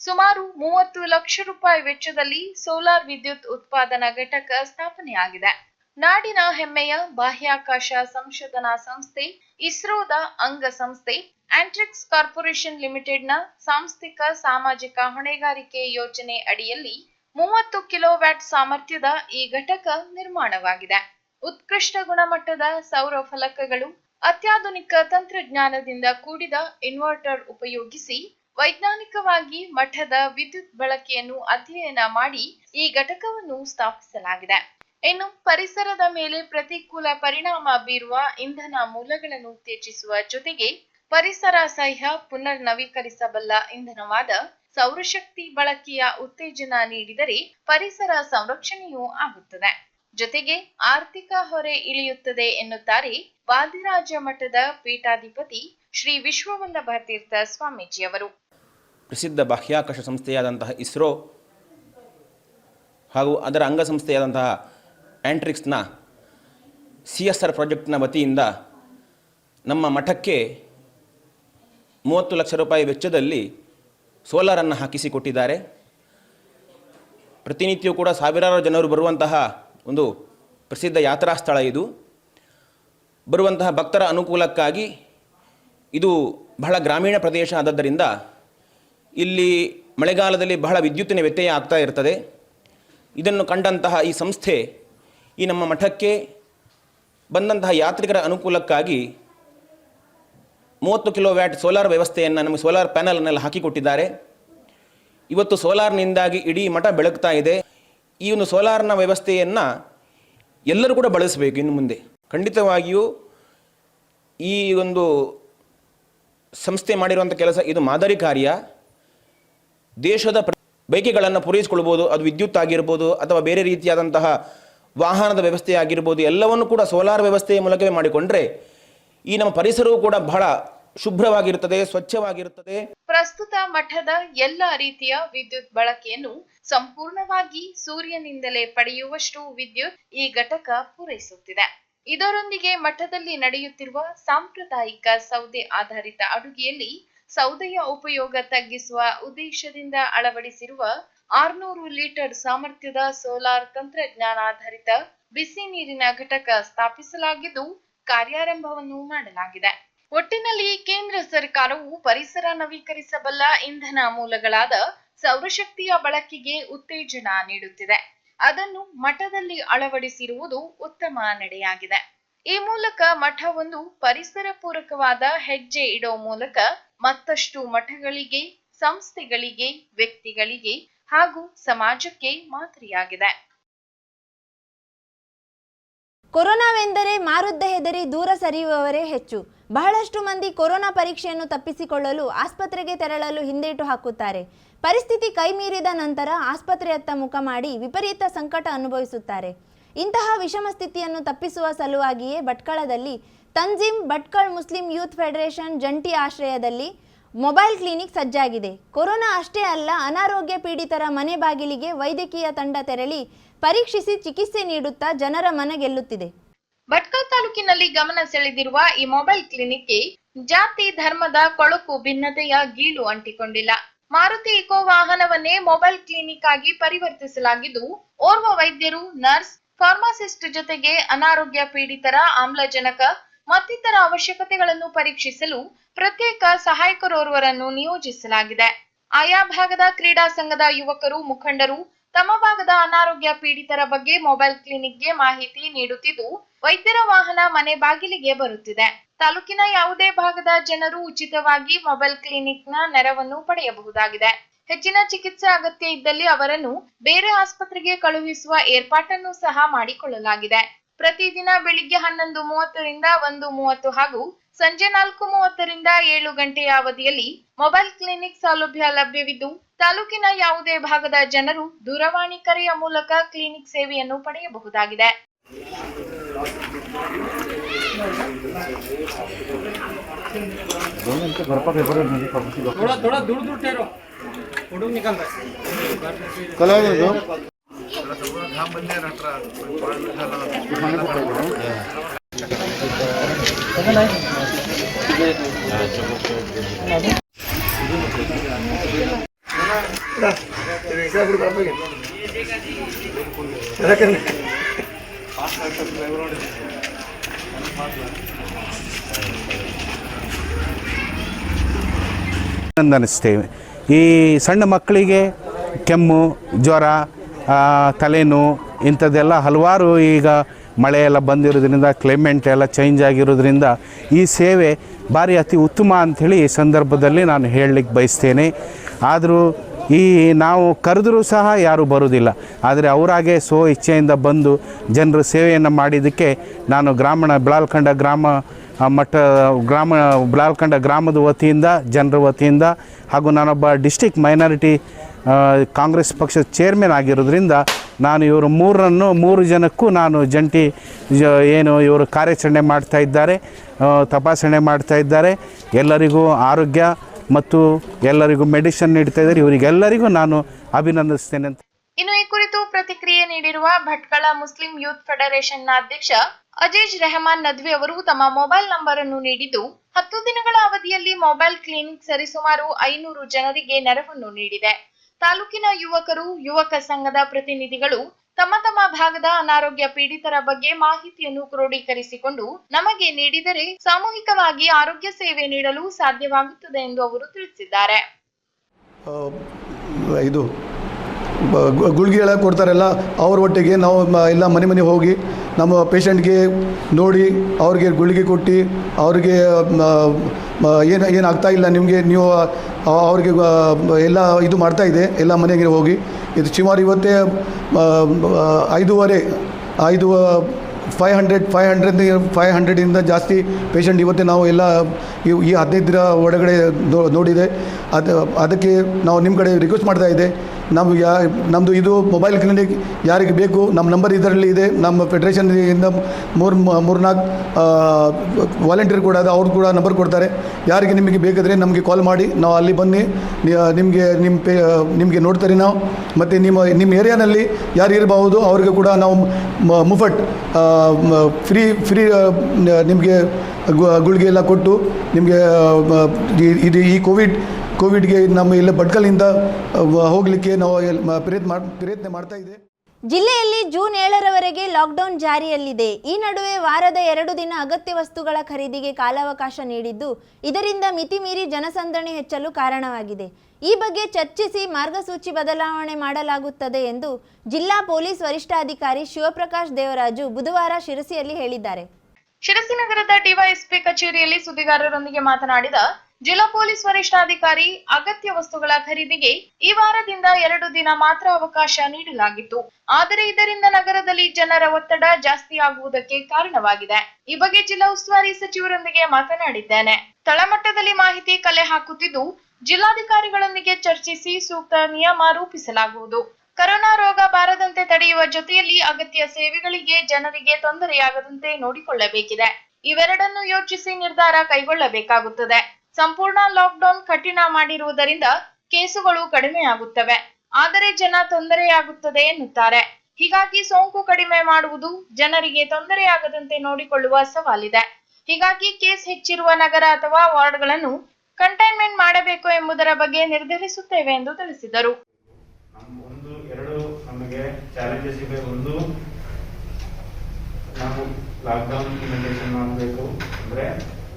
ಸುಮಾರು ಮೂವತ್ತು ಲಕ್ಷ ರೂಪಾಯಿ ವೆಚ್ಚದಲ್ಲಿ ಸೋಲಾರ್ ವಿದ್ಯುತ್ ಉತ್ಪಾದನಾ ಘಟಕ ಸ್ಥಾಪನೆಯಾಗಿದೆ. ನಾಡಿನ ಹೆಮ್ಮೆಯ ಬಾಹ್ಯಾಕಾಶ ಸಂಶೋಧನಾ ಸಂಸ್ಥೆ ಇಸ್ರೋದ ಅಂಗ ಸಂಸ್ಥೆ ಆಂಟ್ರಿಕ್ಸ್ ಕಾರ್ಪೊರೇಷನ್ ಲಿಮಿಟೆಡ್ನ ಸಾಂಸ್ಥಿಕ ಸಾಮಾಜಿಕ ಹೊಣೆಗಾರಿಕೆ ಯೋಜನೆ ಅಡಿಯಲ್ಲಿ ಮೂವತ್ತು ಕಿಲೋವ್ಯಾಟ್ ಸಾಮರ್ಥ್ಯದ ಈ ಘಟಕ ನಿರ್ಮಾಣವಾಗಿದೆ. ಉತ್ಕೃಷ್ಟ ಗುಣಮಟ್ಟದ ಸೌರ ಫಲಕಗಳು ಅತ್ಯಾಧುನಿಕ ತಂತ್ರಜ್ಞಾನದಿಂದ ಕೂಡಿದ ಇನ್ವರ್ಟರ್ ಉಪಯೋಗಿಸಿ ವೈಜ್ಞಾನಿಕವಾಗಿ ಮಠದ ವಿದ್ಯುತ್ ಬಳಕೆಯನ್ನು ಅಧ್ಯಯನ ಮಾಡಿ ಈ ಘಟಕವನ್ನು ಸ್ಥಾಪಿಸಲಾಗಿದೆ. ಇನ್ನು ಪರಿಸರದ ಮೇಲೆ ಪ್ರತಿಕೂಲ ಪರಿಣಾಮ ಬೀರುವ ಇಂಧನ ಮೂಲಗಳನ್ನು ಉತ್ತೇಜಿಸುವ ಜೊತೆಗೆ ಪರಿಸರ ಸಹ್ಯ ಪುನರ್ ನವೀಕರಿಸಬಲ್ಲ ಇಂಧನವಾದ ಸೌರಶಕ್ತಿ ಬಳಕೆಯ ಉತ್ತೇಜನ ನೀಡಿದರೆ ಪರಿಸರ ಸಂರಕ್ಷಣೆಯೂ ಆಗುತ್ತದೆ. ಜೊತೆಗೆ ಆರ್ಥಿಕ ಹೊರೆ ಇಳಿಯುತ್ತದೆ ಎನ್ನುತ್ತಾರೆ ವಾದಿರಾಜ ಮಠದ ಪೀಠಾಧಿಪತಿ ಶ್ರೀ ವಿಶ್ವವಲ್ಲಭ ತೀರ್ಥ ಸ್ವಾಮೀಜಿಯವರು. ಪ್ರಸಿದ್ಧ ಬಾಹ್ಯಾಕಾಶ ಸಂಸ್ಥೆಯಾದಂತಹ ಇಸ್ರೋ ಹಾಗೂ ಅದರ ಅಂಗಸಂಸ್ಥೆಯಾದಂತಹ ಆ್ಯಂಟ್ರಿಕ್ಸ್ನ ಸಿ ಎಸ್ ಆರ್ ಪ್ರಾಜೆಕ್ಟ್ನ ವತಿಯಿಂದ ನಮ್ಮ ಮಠಕ್ಕೆ ಮೂವತ್ತು ಲಕ್ಷ ರೂಪಾಯಿ ವೆಚ್ಚದಲ್ಲಿ ಸೋಲಾರನ್ನು ಹಾಕಿಸಿಕೊಟ್ಟಿದ್ದಾರೆ ಪ್ರತಿನಿತ್ಯವೂ ಕೂಡ ಸಾವಿರಾರು ಜನರು ಬರುವಂತಹ ಒಂದು ಪ್ರಸಿದ್ಧ ಯಾತ್ರಾ ಸ್ಥಳ ಇದು. ಬರುವಂತಹ ಭಕ್ತರ ಅನುಕೂಲಕ್ಕಾಗಿ ಇದು ಬಹಳ ಗ್ರಾಮೀಣ ಪ್ರದೇಶ ಆದದ್ದರಿಂದ ಇಲ್ಲಿ ಮಳೆಗಾಲದಲ್ಲಿ ಬಹಳ ವಿದ್ಯುತ್ತಿನ ವ್ಯತ್ಯಯ ಆಗ್ತಾ ಇರ್ತದೆ. ಇದನ್ನು ಕಂಡಂತಹ ಈ ಸಂಸ್ಥೆ ಈ ನಮ್ಮ ಮಠಕ್ಕೆ ಬಂದಂತಹ ಯಾತ್ರಿಕರ ಅನುಕೂಲಕ್ಕಾಗಿ ಮೂವತ್ತು ಕಿಲೋ ವ್ಯಾಟ್ ಸೋಲಾರ್ ವ್ಯವಸ್ಥೆಯನ್ನು ನಮಗೆ ಸೋಲಾರ್ ಪ್ಯಾನಲನ್ನೆಲ್ಲ ಹಾಕಿಕೊಟ್ಟಿದ್ದಾರೆ. ಇವತ್ತು ಸೋಲಾರ್ನಿಂದಾಗಿ ಇಡೀ ಮಠ ಬೆಳಗ್ತಾ ಇದೆ. ಈ ಒಂದು ಸೋಲಾರ್ನ ವ್ಯವಸ್ಥೆಯನ್ನು ಎಲ್ಲರೂ ಕೂಡ ಬಳಸಬೇಕು ಇನ್ನು ಮುಂದೆ. ಖಂಡಿತವಾಗಿಯೂ ಈ ಒಂದು ಸಂಸ್ಥೆ ಮಾಡಿರುವಂಥ ಕೆಲಸ ಇದು ಮಾದರಿ ಕಾರ್ಯ. ದೇಶದ ಬೈಕಿಗಳನ್ನು ಪೂರೈಸಿಕೊಳ್ಬೋದು ಅದು ವಿದ್ಯುತ್ ಆಗಿರ್ಬೋದು ಅಥವಾ ಬೇರೆ ರೀತಿಯಾದಂತಹ ವಾಹನದ ವ್ಯವಸ್ಥೆ ಆಗಿರ್ಬೋದು, ಎಲ್ಲವನ್ನು ಕೂಡ ಸೋಲಾರ್ ವ್ಯವಸ್ಥೆಯ ಮೂಲಕವೇ ಮಾಡಿಕೊಂಡ್ರೆ ಈ ನಮ್ಮ ಪರಿಸರವು ಕೂಡ ಬಹಳ ಶುಭ್ರವಾಗಿರುತ್ತದೆ, ಸ್ವಚ್ಛವಾಗಿರುತ್ತದೆ. ಪ್ರಸ್ತುತ ಮಠದ ಎಲ್ಲ ರೀತಿಯ ವಿದ್ಯುತ್ ಬಳಕೆಯನ್ನು ಸಂಪೂರ್ಣವಾಗಿ ಸೂರ್ಯನಿಂದಲೇ ಪಡೆಯುವಷ್ಟು ವಿದ್ಯುತ್ ಈ ಘಟಕ ಪೂರೈಸುತ್ತಿದೆ. ಇದರೊಂದಿಗೆ ಮಠದಲ್ಲಿ ನಡೆಯುತ್ತಿರುವ ಸಾಂಪ್ರದಾಯಿಕ ಸೌದೆ ಆಧಾರಿತ ಅಡುಗೆಯಲ್ಲಿ ಸೌದೆಯ ಉಪಯೋಗ ತಗ್ಗಿಸುವ ಉದ್ದೇಶದಿಂದ ಅಳವಡಿಸಿರುವ ಆರ್ನೂರು ಲೀಟರ್ ಸಾಮರ್ಥ್ಯದ ಸೋಲಾರ್ ತಂತ್ರಜ್ಞಾನಾಧಾರಿತ ಬಿಸಿ ನೀರಿನ ಘಟಕ ಸ್ಥಾಪಿಸಲಾಗಿದ್ದು ಕಾರ್ಯಾರಂಭವನ್ನು ಮಾಡಲಾಗಿದೆ. ಒಟ್ಟಿನಲ್ಲಿ ಕೇಂದ್ರ ಸರ್ಕಾರವು ಪರಿಸರ ನವೀಕರಿಸಬಲ್ಲ ಇಂಧನ ಮೂಲಗಳಾದ ಸೌರಶಕ್ತಿಯ ಬಳಕೆಗೆ ಉತ್ತೇಜನ ನೀಡುತ್ತಿದೆ. ಅದನ್ನು ಮಠದಲ್ಲಿ ಅಳವಡಿಸಿರುವುದು ಉತ್ತಮ ನಡೆಯಾಗಿದೆ. ಈ ಮೂಲಕ ಮಠ ಒಂದು ಪರಿಸರ ಪೂರಕವಾದ ಹೆಜ್ಜೆ ಇಡೋ ಮೂಲಕ ಮತ್ತಷ್ಟು ಮಠಗಳಿಗೆ, ಸಂಸ್ಥೆಗಳಿಗೆ, ವ್ಯಕ್ತಿಗಳಿಗೆ ಹಾಗೂ ಸಮಾಜಕ್ಕೆ ಮಾದರಿಯಾಗಿದೆ. ಕೊರೋನಾವೆಂದರೆ ಮಾರುದ್ದ ಹೆದರಿ ದೂರ ಸರಿಯುವವರೇ ಹೆಚ್ಚು. ಬಹಳಷ್ಟು ಮಂದಿ ಕೊರೋನಾ ಪರೀಕ್ಷೆಯನ್ನು ತಪ್ಪಿಸಿಕೊಳ್ಳಲು ಆಸ್ಪತ್ರೆಗೆ ತೆರಳಲು ಹಿಂದೇಟು ಹಾಕುತ್ತಾರೆ. ಪರಿಸ್ಥಿತಿ ಕೈಮೀರಿದ ನಂತರ ಆಸ್ಪತ್ರೆಯತ್ತ ಮುಖ ಮಾಡಿ ವಿಪರೀತ ಸಂಕಟ ಅನುಭವಿಸುತ್ತಾರೆ. ಇಂತಹ ವಿಷಮ ಸ್ಥಿತಿಯನ್ನು ತಪ್ಪಿಸುವ ಸಲುವಾಗಿಯೇ ಭಟ್ಕಳದಲ್ಲಿ Tanzeem Bhatkal Muslim youth federation ಜಂಟಿ ಆಶ್ರಯದಲ್ಲಿ ಮೊಬೈಲ್ ಕ್ಲಿನಿಕ್ ಸಜ್ಜಾಗಿದೆ. ಕೊರೋನಾ ಅಷ್ಟೇ ಅಲ್ಲ, ಅನಾರೋಗ್ಯ ಪೀಡಿತರ ಮನೆ ಬಾಗಿಲಿಗೆ ವೈದ್ಯಕೀಯ ತಂಡ ತೆರಳಿ ಪರೀಕ್ಷಿಸಿ ಚಿಕಿತ್ಸೆ ನೀಡುತ್ತಾ ಜನರ ಮನ ಗೆಲ್ಲುತ್ತಿದೆ. ಭಟ್ಕಲ್ ತಾಲೂಕಿನಲ್ಲಿ ಗಮನ ಸೆಳೆದಿರುವ ಈ ಮೊಬೈಲ್ ಕ್ಲಿನಿಕ್ಗೆ ಜಾತಿ, ಧರ್ಮದ ಕೊಳಕು, ಭಿನ್ನತೆಯ ಗೀಳು ಅಂಟಿಕೊಂಡಿಲ್ಲ. ಮಾರುತಿ ಇಕೋ ವಾಹನವನ್ನೇ ಮೊಬೈಲ್ ಕ್ಲಿನಿಕ್ ಆಗಿ ಪರಿವರ್ತಿಸಲಾಗಿದ್ದು, ಓರ್ವ ವೈದ್ಯರು, ನರ್ಸ್, ಫಾರ್ಮಾಸಿಸ್ಟ್ ಜೊತೆಗೆ ಅನಾರೋಗ್ಯ ಪೀಡಿತರ ಆಮ್ಲಜನಕ ಮತ್ತಿತರ ಅವಶ್ಯಕತೆಗಳನ್ನು ಪರೀಕ್ಷಿಸಲು ಪ್ರತ್ಯೇಕ ಸಹಾಯಕರೋರ್ವರನ್ನು ನಿಯೋಜಿಸಲಾಗಿದೆ. ಆಯಾ ಭಾಗದ ಕ್ರೀಡಾ ಸಂಘದ ಯುವಕರು, ಮುಖಂಡರು ತಮ್ಮ ಭಾಗದ ಅನಾರೋಗ್ಯ ಪೀಡಿತರ ಬಗ್ಗೆ ಮೊಬೈಲ್ ಕ್ಲಿನಿಕ್ಗೆ ಮಾಹಿತಿ ನೀಡುತ್ತಿದ್ದು, ವೈದ್ಯರ ವಾಹನ ಮನೆ ಬಾಗಿಲಿಗೆ ಬರುತ್ತಿದೆ. ತಾಲೂಕಿನ ಯಾವುದೇ ಭಾಗದ ಜನರು ಉಚಿತವಾಗಿ ಮೊಬೈಲ್ ಕ್ಲಿನಿಕ್ನ ನೆರವನ್ನು ಪಡೆಯಬಹುದಾಗಿದೆ. ಹೆಚ್ಚಿನ ಚಿಕಿತ್ಸೆ ಅಗತ್ಯ ಇದ್ದಲ್ಲಿ ಅವರನ್ನು ಬೇರೆ ಆಸ್ಪತ್ರೆಗೆ ಕಳುಹಿಸುವ ಏರ್ಪಾಟನ್ನು ಸಹ ಮಾಡಿಕೊಳ್ಳಲಾಗಿದೆ. ಪ್ರತಿದಿನ ಬೆಳಿಗ್ಗೆ ಹನ್ನೊಂದು ಮೂವತ್ತರಿಂದ ಒಂದು ಮೂವತ್ತು ಹಾಗೂ ಸಂಜೆ ನಾಲ್ಕು ಮೂವತ್ತರಿಂದ ಏಳು ಗಂಟೆಯ ಅವಧಿಯಲ್ಲಿ ಮೊಬೈಲ್ ಕ್ಲಿನಿಕ್ ಸೌಲಭ್ಯ ಲಭ್ಯವಿದ್ದು ತಾಲೂಕಿನ ಯಾವುದೇ ಭಾಗದ ಜನರು ದೂರವಾಣಿ ಕರೆಯ ಮೂಲಕ ಕ್ಲಿನಿಕ್ ಸೇವೆಯನ್ನು ಪಡೆಯಬಹುದಾಗಿದೆ थोड़ा थोड़ा दूर दूर ठहरो फोटो निकल रहा है ಅನ್ನಿಸ್ತೇವೆ ಈ ಸಣ್ಣ ಮಕ್ಕಳಿಗೆ ಕೆಮ್ಮು ಜ್ವರ ತಲೆನೋವು, ಇಂಥದ್ದೆಲ್ಲ ಹಲವಾರು ಈಗ ಮಳೆ ಎಲ್ಲ ಬಂದಿರೋದ್ರಿಂದ ಕ್ಲೈಮೇಟ್ ಎಲ್ಲ ಚೇಂಜ್ ಆಗಿರೋದ್ರಿಂದ ಈ ಸೇವೆ ಭಾರಿ ಅತಿ ಉತ್ತಮ ಅಂಥೇಳಿ ಈ ಸಂದರ್ಭದಲ್ಲಿ ನಾನು ಹೇಳಲಿಕ್ಕೆ ಬಯಸ್ತೇನೆ. ಆದರೂ ಈ ನಾವು ಕರೆದರೂ ಸಹ ಯಾರೂ ಬರೋದಿಲ್ಲ ಆದರೆ ಅವರಾಗೆ ಸ್ವ ಇಚ್ಛೆಯಿಂದ ಬಂದು ಜನರು ಸೇವೆಯನ್ನು ಮಾಡಿದ್ದಕ್ಕೆ ನಾನು ಗ್ರಾಮೀಣ ಬಿಳಾಲ್ಕಂಡ ಗ್ರಾಮ ಮಟ್ಟ, ಗ್ರಾಮ ಬಿಳಾಲ್ಕಂಡ ಗ್ರಾಮದ ವತಿಯಿಂದ, ಜನರ ವತಿಯಿಂದ ಹಾಗೂ ನಾನೊಬ್ಬ ಡಿಸ್ಟಿಕ್ ಮೈನಾರಿಟಿ ಕಾಂಗ್ರೆಸ್ ಪಕ್ಷದ ಚೇರ್ಮನ್ ಆಗಿರೋದ್ರಿಂದ ನಾನು ಇವರು ಮೂರನ್ನು, ಮೂರು ಜನಕ್ಕೂ ನಾನು ಜಂಟಿ ಏನು ಇವರು ಕಾರ್ಯಾಚರಣೆ ಮಾಡ್ತಾ ಇದ್ದಾರೆ ತಪಾಸಣೆ ಮಾಡ್ತಾ ಇದ್ದಾರೆ. ಎಲ್ಲರಿಗೂ ಆರೋಗ್ಯ ಮತ್ತು ಎಲ್ಲರಿಗೂ ಮೆಡಿಸಿನ್ ನೀಡ್ತಾ ಇದ್ದಾರೆ. ಇವರಿಗೆಲ್ಲರಿಗೂ ನಾನು ಅಭಿನಂದಿಸ್ತೇನೆ ಅಂತ. ಇನ್ನು ಈ ಕುರಿತು ಪ್ರತಿಕ್ರಿಯೆ ನೀಡಿರುವ ಭಟ್ಕಳ ಮುಸ್ಲಿಂ ಯೂತ್ ಫೆಡರೇಷನ್ನ ಅಧ್ಯಕ್ಷ ಅಜೀಜ್ ರೆಹಮಾನ್ ನದ್ವಿ ಅವರು ತಮ್ಮ ಮೊಬೈಲ್ ನಂಬರ್ ಅನ್ನು ನೀಡಿದ್ದು, ಹತ್ತು ದಿನಗಳ ಅವಧಿಯಲ್ಲಿ ಮೊಬೈಲ್ ಕ್ಲಿನಿಕ್ ಸರಿಸುಮಾರು ಐನೂರು ಜನರಿಗೆ ನೆರವನ್ನು ನೀಡಿದೆ. ತಾಲೂಕಿನ ಯುವಕರು, ಯುವಕ ಸಂಘದ ಪ್ರತಿನಿಧಿಗಳು ತಮ್ಮ ತಮ್ಮ ಭಾಗದ ಅನಾರೋಗ್ಯ ಪೀಡಿತರ ಬಗ್ಗೆ ಮಾಹಿತಿಯನ್ನು ಕ್ರೋಢೀಕರಿಸಿಕೊಂಡು ನಮಗೆ ನೀಡಿದರೆ ಸಾಮೂಹಿಕವಾಗಿ ಆರೋಗ್ಯ ಸೇವೆ ನೀಡಲು ಸಾಧ್ಯವಾಗುತ್ತದೆ ಎಂದು ಅವರು ತಿಳಿಸಿದ್ದಾರೆ. ಇದು ಗುಳ್ಗೆ ಎಲ್ಲ ಕೊಡ್ತಾರಲ್ಲ, ಅವ್ರ ಒಟ್ಟಿಗೆ ನಾವು ಎಲ್ಲ ಮನೆ ಮನೆ ಹೋಗಿ ನಮ್ಮ ಪೇಷಂಟ್ಗೆ ನೋಡಿ ಅವ್ರಿಗೆ ಗುಳಿಗೆ ಕೊಟ್ಟು ಅವ್ರಿಗೆ ಏನು ಏನಾಗ್ತಾ ಇಲ್ಲ ನಿಮಗೆ, ನೀವು ಅವ್ರಿಗೆ ಎಲ್ಲ ಇದು ಮಾಡ್ತಾ ಇದೆ, ಎಲ್ಲ ಮನೆಗೆ ಹೋಗಿ ಇದು ಸುಮಾರು ಇವತ್ತೇ ಐದೂವರೆ, ಐದು five hundred five hundred five ಹಂಡ್ರೆಡಿಂದ ಜಾಸ್ತಿ ಪೇಷಂಟ್ ಇವತ್ತೇ ನಾವು ಎಲ್ಲ ಈ ಹದಿನೈದು ದಿನ ಒಳಗಡೆ ನೋಡಿದೆ. ಅದು ಅದಕ್ಕೆ ನಾವು ನಿಮ್ಮ ಕಡೆ ರಿಕ್ವೆಸ್ಟ್ ಮಾಡ್ತಾ ಇದೆ. ನಾವು ಯಾ ನಮ್ಮದು ಇದು ಮೊಬೈಲ್ ಕ್ಲಿನಿಕ್ ಯಾರಿಗೆ ಬೇಕು ನಮ್ಮ ನಂಬರ್ ಇದರಲ್ಲಿ ಇದೆ. ನಮ್ಮ ಫೆಡ್ರೇಷನ್ನಿಂದ ಮೂರು ಮೂರ್ನಾಲ್ಕು ವಾಲಂಟಿಯರ್ ಕೂಡ ಅದು ಅವ್ರು ಕೂಡ ನಂಬರ್ ಕೊಡ್ತಾರೆ. ಯಾರಿಗೆ ನಿಮಗೆ ಬೇಕಾದರೆ ನಮಗೆ ಕಾಲ್ ಮಾಡಿ. ನಾವು ಅಲ್ಲಿ ಬನ್ನಿ. ನಿಮಗೆ ನಿಮ್ಮ ಪೇ ನಿಮಗೆ ನೋಡ್ತಾರೆ ನಾವು. ಮತ್ತು ನಿಮ್ಮ ನಿಮ್ಮ ಏರಿಯಾನಲ್ಲಿ ಯಾರು ಇರಬಹುದು ಅವ್ರಿಗೆ ಕೂಡ ನಾವು ಮುಫಟ್ ಫ್ರೀ ಫ್ರೀ ನಿಮಗೆ ಗುಳಿಗೆ ಎಲ್ಲ ಕೊಟ್ಟು ನಿಮಗೆ ಇದು ಈ ಕೋವಿಡ್, ಕೋವಿಡ್ಗೆ ನಮ್ಮ ಇಲ್ಲ ಬಡ್ಕಲಿಂದ ಹೋಗಲಿಕ್ಕೆ ನಾವು ಪ್ರಯತ್ನ ಪ್ರಯತ್ನ ಮಾಡ್ತಾ ಇದೆ ಜಿಲ್ಲೆಯಲ್ಲಿ ಜೂನ್ ಏಳರವರೆಗೆ ಲಾಕ್ಡೌನ್ ಜಾರಿಯಲ್ಲಿದೆ. ಈ ನಡುವೆ ವಾರದ ಎರಡು ದಿನ ಅಗತ್ಯ ವಸ್ತುಗಳ ಖರೀದಿಗೆ ಕಾಲಾವಕಾಶ ನೀಡಿದ್ದು, ಇದರಿಂದ ಮಿತಿ ಮೀರಿ ಜನಸಂದಣಿ ಹೆಚ್ಚಲು ಕಾರಣವಾಗಿದೆ. ಈ ಬಗ್ಗೆ ಚರ್ಚಿಸಿ ಮಾರ್ಗಸೂಚಿ ಬದಲಾವಣೆ ಮಾಡಲಾಗುತ್ತದೆ ಎಂದು ಜಿಲ್ಲಾ ಪೊಲೀಸ್ ವರಿಷ್ಠಾಧಿಕಾರಿ ಶಿವಪ್ರಕಾಶ್ ದೇವರಾಜು ಬುಧವಾರ ಶಿರಸಿಯಲ್ಲಿ ಹೇಳಿದ್ದಾರೆ. ಶಿರಸಿ ನಗರದ ಡಿವೈಎಸ್ಪಿ ಕಚೇರಿಯಲ್ಲಿ ಸುದ್ದಿಗಾರರೊಂದಿಗೆ ಮಾತನಾಡಿದ ಜಿಲ್ಲಾ ಪೊಲೀಸ್ ವರಿಷ್ಠಾಧಿಕಾರಿ ಅಗತ್ಯ ವಸ್ತುಗಳ ಖರೀದಿಗೆ ಈ ವಾರದಿಂದ ಎರಡು ದಿನ ಮಾತ್ರ ಅವಕಾಶ ನೀಡಲಾಗಿತ್ತು. ಆದರೆ ಇದರಿಂದ ನಗರದಲ್ಲಿ ಜನರ ಒತ್ತಡ ಜಾಸ್ತಿಯಾಗುವುದಕ್ಕೆ ಕಾರಣವಾಗಿದೆ. ಈ ಬಗ್ಗೆ ಜಿಲ್ಲಾ ಉಸ್ತುವಾರಿ ಸಚಿವರೊಂದಿಗೆ ಮಾತನಾಡಿದ್ದೇನೆ. ತಳಮಟ್ಟದಲ್ಲಿ ಮಾಹಿತಿ ಕಲೆ ಹಾಕುತ್ತಿದ್ದು, ಜಿಲ್ಲಾಧಿಕಾರಿಗಳೊಂದಿಗೆ ಚರ್ಚಿಸಿ ಸೂಕ್ತ ನಿಯಮ ರೂಪಿಸಲಾಗುವುದು. ಕರೋನಾ ರೋಗ ಬಾರದಂತೆ ತಡೆಯುವ ಜೊತೆಯಲ್ಲಿ ಅಗತ್ಯ ಸೇವೆಗಳಿಗೆ ಜನರಿಗೆ ತೊಂದರೆಯಾಗದಂತೆ ನೋಡಿಕೊಳ್ಳಬೇಕಿದೆ. ಇವೆರಡನ್ನು ಯೋಚಿಸಿ ನಿರ್ಧಾರ ಕೈಗೊಳ್ಳಬೇಕಾಗುತ್ತದೆ. ಸಂಪೂರ್ಣ ಲಾಕ್ಡೌನ್ ಕಠಿಣ ಮಾಡಿರುವುದರಿಂದ ಕೇಸುಗಳು ಕಡಿಮೆಯಾಗುತ್ತವೆ. ಆದರೆ ಜನ ತೊಂದರೆಯಾಗುತ್ತದೆ ಎನ್ನುತ್ತಾರೆ. ಹೀಗಾಗಿ ಸೋಂಕು ಕಡಿಮೆ ಮಾಡುವುದು ಜನರಿಗೆ ತೊಂದರೆಯಾಗದಂತೆ ನೋಡಿಕೊಳ್ಳುವ ಸವಾಲಿದೆ. ಹೀಗಾಗಿ ಕೇಸ್ ಹೆಚ್ಚಿರುವ ನಗರ ಅಥವಾ ವಾರ್ಡ್ಗಳನ್ನು ಕಂಟೈನ್ಮೆಂಟ್ ಮಾಡಬೇಕು ಎಂಬುದರ ಬಗ್ಗೆ ನಿರ್ಧರಿಸುತ್ತೇವೆ ಎಂದು ತಿಳಿಸಿದರು. ಒಂದು, ಎರಡು ನಮಗೆ ಚಾಲೆಂಜಸ್ ಇವೆ. ಒಂದು, ನಾವು ಲಾಕ್ಡೌನ್ ಮಾಡಬೇಕು. ಅಂದರೆ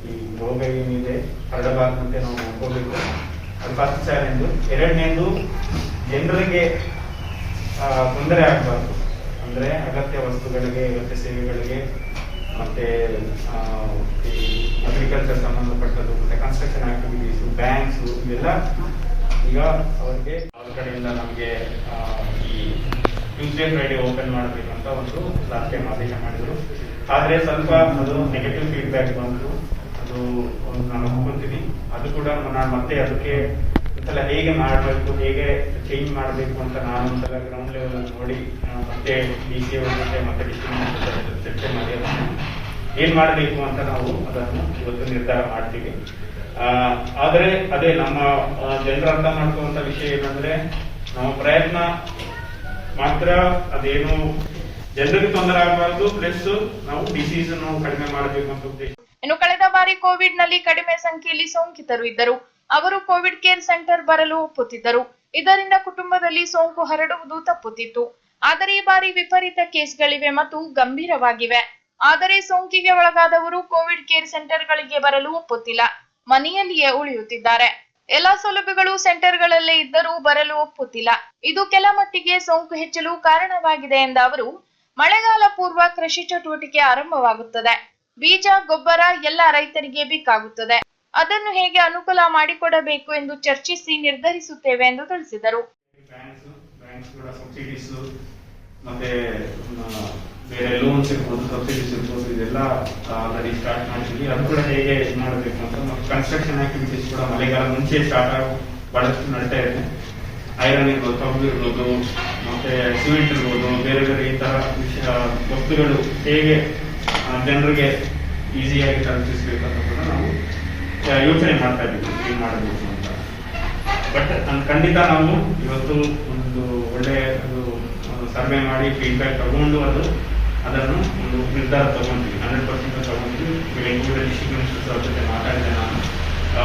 ಈ ರೋಗ ಏನಿದೆ ಹರಡಬಾರ್ದಂತೆ ನಾವು ನೋಡ್ಕೋಬೇಕು. ಅದು ಫಸ್ಟ್ ಚಾಲೆಂಜು ಎರಡನೇದು, ಜನರಿಗೆ ತೊಂದರೆ ಆಗಬಾರ್ದು. ಅಂದರೆ ಅಗತ್ಯ ವಸ್ತುಗಳಿಗೆ, ಅಗತ್ಯ ಸೇವೆಗಳಿಗೆ, ಮತ್ತು ಈ ಅಗ್ರಿಕಲ್ಚರ್ ಸಂಬಂಧಪಟ್ಟದ್ದು, ಮತ್ತು ಕನ್ಸ್ಟ್ರಕ್ಷನ್ ಆಕ್ಟಿವಿಟೀಸ್ ಬ್ಯಾಂಕ್ಸು ಇವೆಲ್ಲ ಈಗ ಅವ್ರಿಗೆ ಅವ್ರ ಕಡೆಯಿಂದ ನಮಗೆ ಈ ಟ್ಯೂಸ್ಡೇ ಫ್ರೈಡೇ ಓಪನ್ ಮಾಡಬೇಕಂತ ಒಂದು ಲಾಸ್ಟ್ ಟೈಮ್ ಆದೇಶ ಮಾಡಿದ್ರು. ಆದರೆ ಸ್ವಲ್ಪ ಅದು ನೆಗೆಟಿವ್ ಫೀಡ್ಬ್ಯಾಕ್ ಬಂತು. ಒಂದು ನಾನು ಒಪ್ಕೊಂತೀನಿ ಅದು ಕೂಡ ನಾನು ಮತ್ತೆ ಅದಕ್ಕೆ ಒಂದ್ಸಲ ಹೇಗೆ ಮಾಡಬೇಕು, ಹೇಗೆ ಚೇಂಜ್ ಮಾಡಬೇಕು ಅಂತ ನಾನು ಒಂದ್ಸಲ ಗ್ರೌಂಡ್ ಲೆವೆಲ್ ನೋಡಿ ಮತ್ತೆ ಡಿ ಸಿ ಜೊತೆ ಮತ್ತೆ ಚರ್ಚೆ ಮಾಡಿ ಏನ್ ಮಾಡಬೇಕು ಅಂತ ನಾವು ಅದನ್ನು ಇವತ್ತು ನಿರ್ಧಾರ ಮಾಡ್ತೀವಿ. ಆದರೆ ಅದೇ ನಮ್ಮ ಜನರ ಅರ್ಥ ಮಾಡ್ಕೊಳ್ಳುವಂತ ವಿಷಯ ಏನಂದ್ರೆ, ನಮ್ಮ ಪ್ರಯತ್ನ ಮಾತ್ರ ಅದೇನು ಜನರಿಗೆ ತೊಂದರೆ ಆಗಬಾರ್ದು, ಪ್ಲಸ್ ನಾವು ಡಿಸೀಸ್ ಅನ್ನು ಕಡಿಮೆ ಮಾಡಬೇಕು ಅಂತ ಉದ್ದೇಶ. ಇನ್ನು ಕಳೆದ ಬಾರಿ ಕೋವಿಡ್ನಲ್ಲಿ ಕಡಿಮೆ ಸಂಖ್ಯೆಯಲ್ಲಿ ಸೋಂಕಿತರು ಇದ್ದರು. ಅವರು ಕೋವಿಡ್ ಕೇರ್ ಸೆಂಟರ್ ಬರಲು ಒಪ್ಪುತ್ತಿದ್ದರು. ಇದರಿಂದ ಕುಟುಂಬದಲ್ಲಿ ಸೋಂಕು ಹರಡುವುದು ತಪ್ಪುತ್ತಿತ್ತು. ಆದರೆ ಈ ಬಾರಿ ವಿಪರೀತ ಕೇಸ್ಗಳಿವೆ ಮತ್ತು ಗಂಭೀರವಾಗಿವೆ. ಆದರೆ ಸೋಂಕಿಗೆ ಒಳಗಾದವರು ಕೋವಿಡ್ ಕೇರ್ ಸೆಂಟರ್ಗಳಿಗೆ ಬರಲು ಒಪ್ಪುತ್ತಿಲ್ಲ. ಮನೆಯಲ್ಲಿಯೇ ಉಳಿಯುತ್ತಿದ್ದಾರೆ. ಎಲ್ಲಾ ಸೌಲಭ್ಯಗಳು ಸೆಂಟರ್ಗಳಲ್ಲೇ ಇದ್ದರೂ ಬರಲು ಒಪ್ಪುತ್ತಿಲ್ಲ. ಇದು ಕೆಲ ಮಟ್ಟಿಗೆ ಸೋಂಕು ಹೆಚ್ಚಲು ಕಾರಣವಾಗಿದೆ ಎಂದ ಅವರು, ಮಳೆಗಾಲ ಪೂರ್ವ ಕೃಷಿ ಚಟುವಟಿಕೆ ಆರಂಭವಾಗುತ್ತದೆ. ಬೀಜ, ಗೊಬ್ಬರ ಎಲ್ಲ ರೈತರಿಗೆ ಬೇಕಾಗುತ್ತದೆ. ಅದನ್ನು ಹೇಗೆ ಅನುಕೂಲ ಮಾಡಿಕೊಡಬೇಕು ಎಂದು ಚರ್ಚಿಸಿ ನಿರ್ಧರಿಸುತ್ತೇವೆ ಎಂದು ತಿಳಿಸಿದರು. ಮತ್ತೆ ಬೇರೆ ಲೋನ್ಸ್ ಇರ್ಬೋದು ಸಬ್ಸಿಡೀಸ್ ಇರ್ಬೋದು, ಇದೆಲ್ಲ ಆಲ್ರೆಡಿ ಸ್ಟಾರ್ಟ್ ಮಾಡಿದ್ವಿ. ಅದು ಕೂಡ ಹೇಗೆ ಇದು ಮಾಡಬೇಕು ಅಂತ ಕನ್ಸ್ಟ್ರಕ್ಷನ್ ಆಕ್ಟಿವಿಟೀಸ್ ಕೂಡ ಮಳೆಗಾಲ ಮುಂಚೆ ಸ್ಟಾರ್ಟ್ ಆಗಿ ಬಹಳಷ್ಟು ನಡೀತಾ ಇದೆ. ಐರನ್ ಇರ್ಬೋದು ಕಬ್ಬು ಇರ್ಬೋದು, ಮತ್ತೆ ಸಿಮೆಂಟ್ ಇರ್ಬೋದು, ಬೇರೆ ಬೇರೆ ಈ ತರ ವಿಷಯ, ವಸ್ತುಗಳು ಹೇಗೆ ಜನರಿಗೆ ಈಸಿಯಾಗಿ ತಲುಪಿಸ್ಬೇಕು ನಾವು ಯೋಚನೆ ಮಾಡ್ತಾ ಇದ್ದೀವಿ, ಏನ್ ಮಾಡಬೇಕು ಅಂತ. ಬಟ್ ಖಂಡಿತ ನಾವು ಇವತ್ತು ಒಂದು ಒಳ್ಳೆ ಒಂದು ಸರ್ವೆ ಮಾಡಿ ಫೀಡ್ಬ್ಯಾಕ್ ತಗೊಂಡು ಅದು, ಅದನ್ನು ಒಂದು ನಿರ್ಧಾರ ತಗೊಂಡ್ವಿ. ಹಂಡ್ರೆಡ್ ಪರ್ಸೆಂಟ್ ತಗೊಂಡ್ವಿ. ಬೆಂಗಳೂರಲ್ಲಿ ಶಿಕ್ಷಣ ಅವ್ರ ಜೊತೆ ಮಾತಾಡಿದೆ ನಾನು.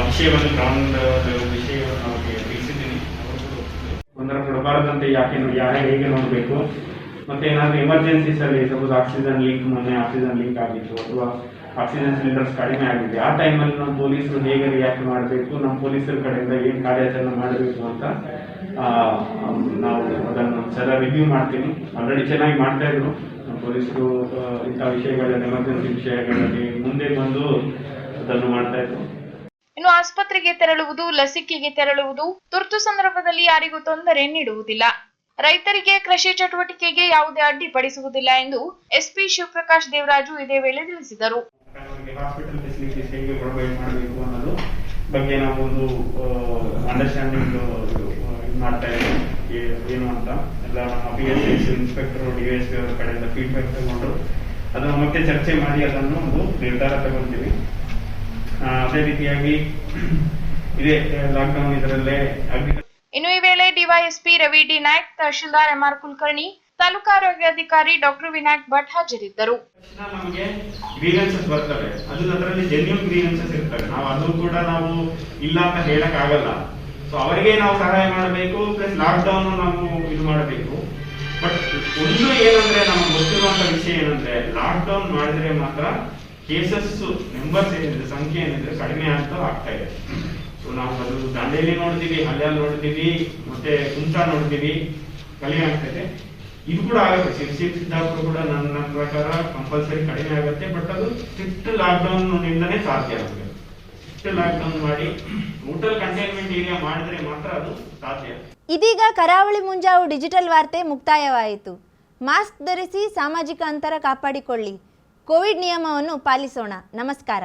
ವಿಷಯವನ್ನು ಗ್ರೌಂಡ್ ವಿಷಯವನ್ನು ಅವ್ರಿಗೆ ತಿಳಿಸಿದ್ದೀನಿ. ಅವರು ತೊಂದರೆ ಕೊಡಬಾರದಂತೆ ಯಾಕೆ, ಯಾರೇ ಹೇಗೆ ನೋಡಬೇಕು ಮತ್ತೆ ಏನಾದ್ರು ಎಮರ್ಜೆನ್ಸೀಸ್ ಅಲ್ಲಿ ಸಪೋಸ್ ಆಕ್ಸಿಜನ್ ಲೀಕ್ ಮೊನ್ನೆ ಆಕ್ಸಿಜನ್ ಲೀಕ್ ಆಗಿತ್ತು ಅಥವಾ ಆಕ್ಸಿಜನ್ ಸಿಲಿಂಡರ್ಸ್ ಕಡಿಮೆ ಆಗಿದೆ ಆ ಟೈಮಲ್ಲಿ ನಮ್ಮ ಪೊಲೀಸರು ಹೇಗೆ ರಿಯಾಕ್ಟ್ ಮಾಡಬೇಕು? ನಮ್ಮ ಪೊಲೀಸರ ಕಡೆಯಿಂದ ಏನು ಕಾರ್ಯಾಚರಣೆ ಮಾಡಬೇಕು ಅಂತ ನಾವು ಅದನ್ನು ಸಲ ರಿವ್ಯೂ ಮಾಡ್ತೀನಿ. ಆಲ್ರೆಡಿ ಚೆನ್ನಾಗಿ ಮಾಡ್ತಾ ಇದ್ರು. ಪೊಲೀಸರು ಇಂಥ ವಿಷಯಗಳಲ್ಲಿ ಎಮರ್ಜೆನ್ಸಿ ವಿಷಯಗಳಲ್ಲಿ ಮುಂದೆ ಬಂದು ಅದನ್ನು ಮಾಡ್ತಾ ಇದ್ರು. ಇನ್ನು ಆಸ್ಪತ್ರೆಗೆ ತೆರಳುವುದು, ಲಸಿಕೆಗೆ ತೆರಳುವುದು ತುರ್ತು ಸಂದರ್ಭದಲ್ಲಿ ಯಾರಿಗೂ ತೊಂದರೆ ನೀಡುವುದಿಲ್ಲ. ರೈತರಿಗೆ ಕೃಷಿ ಚಟುವಟಿಕೆಗೆ ಯಾವುದೇ ಅಡ್ಡಿಪಡಿಸುವುದಿಲ್ಲ ಎಂದು ಎಸ್ಪಿ ಶಿವಪ್ರಕಾಶ್ ದೇವರಾಜು ಇದೇ ವೇಳೆ ತಿಳಿಸಿದರು. ಬಗ್ಗೆ ನಾವು ಒಂದು ಅಂಡರ್ಸ್ಟ್ಯಾಂಡಿಂಗ್ ಮಾಡ್ತಾ ಇದ್ದೀವಿ. ಏನು ಅಂತ. ಎಲ್ಲ ನಮ್ಮ ಇನ್ಸ್ಪೆಕ್ಟರ್ ಡಿ ಅವರ ಕಡೆಯಿಂದ ಫೀಡ್ಬ್ಯಾಕ್ ತಗೊಂಡು ಅದನ್ನು ಮತ್ತೆ ಚರ್ಚೆ ಮಾಡಿ ಅದನ್ನು ಒಂದು ನಿರ್ಧಾರ ತಗೊಂತೀವಿ. ಅದೇ ರೀತಿಯಾಗಿ, ಇದೇ ಲಾಕ್ಡೌನ್ ಇದರಲ್ಲೇ ಅಗ್ರಿಕಲ್ಚರ್ ಇನ್ನು ಈ ವೇಳೆ DYSP Ravi D Naik, tahsildar MR Kulkarni, taluk ಆರೋಗ್ಯಾಧಿಕಾರಿ ಡಾಕ್ಟರ್ ವಿನಾಯಕ್ ಭಟ್ ಹಾಜರಿದ್ದರು. ನಮಗೆ ಗ್ರೀವೆನ್ಸಸ್ ಬರ್ತವೆ. ಅದು ಅದರಲ್ಲಿ ಜೆನ್ಯೂನ್ ಇರ್ತವೆ. ನಾವು ಅದು ಕೂಡ ನಾವು ಇಲ್ಲ ಅಂತ ಹೇಳಕ್ ಆಗಲ್ಲ ಸೊ ಅವರಿಗೆ ನಾವು ಸಹಾಯ ಮಾಡಬೇಕು ಪ್ಲಸ್ ಲಾಕ್ ಡೌನ್ ನಾವು ಇದು ಮಾಡಬೇಕು. ಬಟ್ ಒಂದು ಏನಂದ್ರೆ ನಮ್ಗೆ ಗೊತ್ತಿರುವಂತ ವಿಷಯ ಏನಂದ್ರೆ ಲಾಕ್ ಡೌನ್ ಮಾಡಿದ್ರೆ ಮಾತ್ರ ಕೇಸಸ್ ನಂಬರ್ಸ್ ಏನಿದೆ, ಸಂಖ್ಯೆ ಏನಿದೆ ಕಡಿಮೆ ಆಗ್ತಾ ಆಗ್ತಾ ಇದೆ. ನಾವು ಅದು ದಾಂಡೇಲಿ ನೋಡ್ತೀವಿ ಹಳ್ಳ ನೋಡ್ತೀವಿ, ಮತ್ತೆ ಕುಂಚ ನೋಡ್ತೀವಿ ಕಲಿ ಆಗ್ತದೆ. ಇದು ಕೂಡ ಆಗುತ್ತೆ. ಶಿರ್ಸಿ ಸಿದ್ದಾಪುರ ಕೂಡ ನನ್ನ ಪ್ರಕಾರ ಕಂಪಲ್ಸರಿ ಕಡಿಮೆ ಆಗುತ್ತೆ ಬಟ್ ಅದು ಸ್ಟ್ರಿಕ್ಟ್ ಲಾಕ್ಡೌನ್ ನಿಂದನೇ ಸಾಧ್ಯ ಆಗುತ್ತೆ. ಸ್ಟ್ರಿಕ್ಟ್ ಲಾಕ್ಡೌನ್ ಮಾಡಿ ಟೋಟಲ್ ಕಂಟೈನ್ಮೆಂಟ್ ಏರಿಯಾ ಮಾಡಿದ್ರೆ ಮಾತ್ರ ಅದು ಸಾಧ್ಯ ಇದೀಗ ಕರಾವಳಿ ಮುಂಜಾವು ಡಿಜಿಟಲ್ ವಾರ್ತೆ ಮುಕ್ತಾಯವಾಯಿತು. ಮಾಸ್ಕ್ ಧರಿಸಿ ಸಾಮಾಜಿಕ ಅಂತರ ಕಾಪಾಡಿಕೊಳ್ಳಿ. ಕೋವಿಡ್ ನಿಯಮವನ್ನು ಪಾಲಿಸೋಣ. ನಮಸ್ಕಾರ.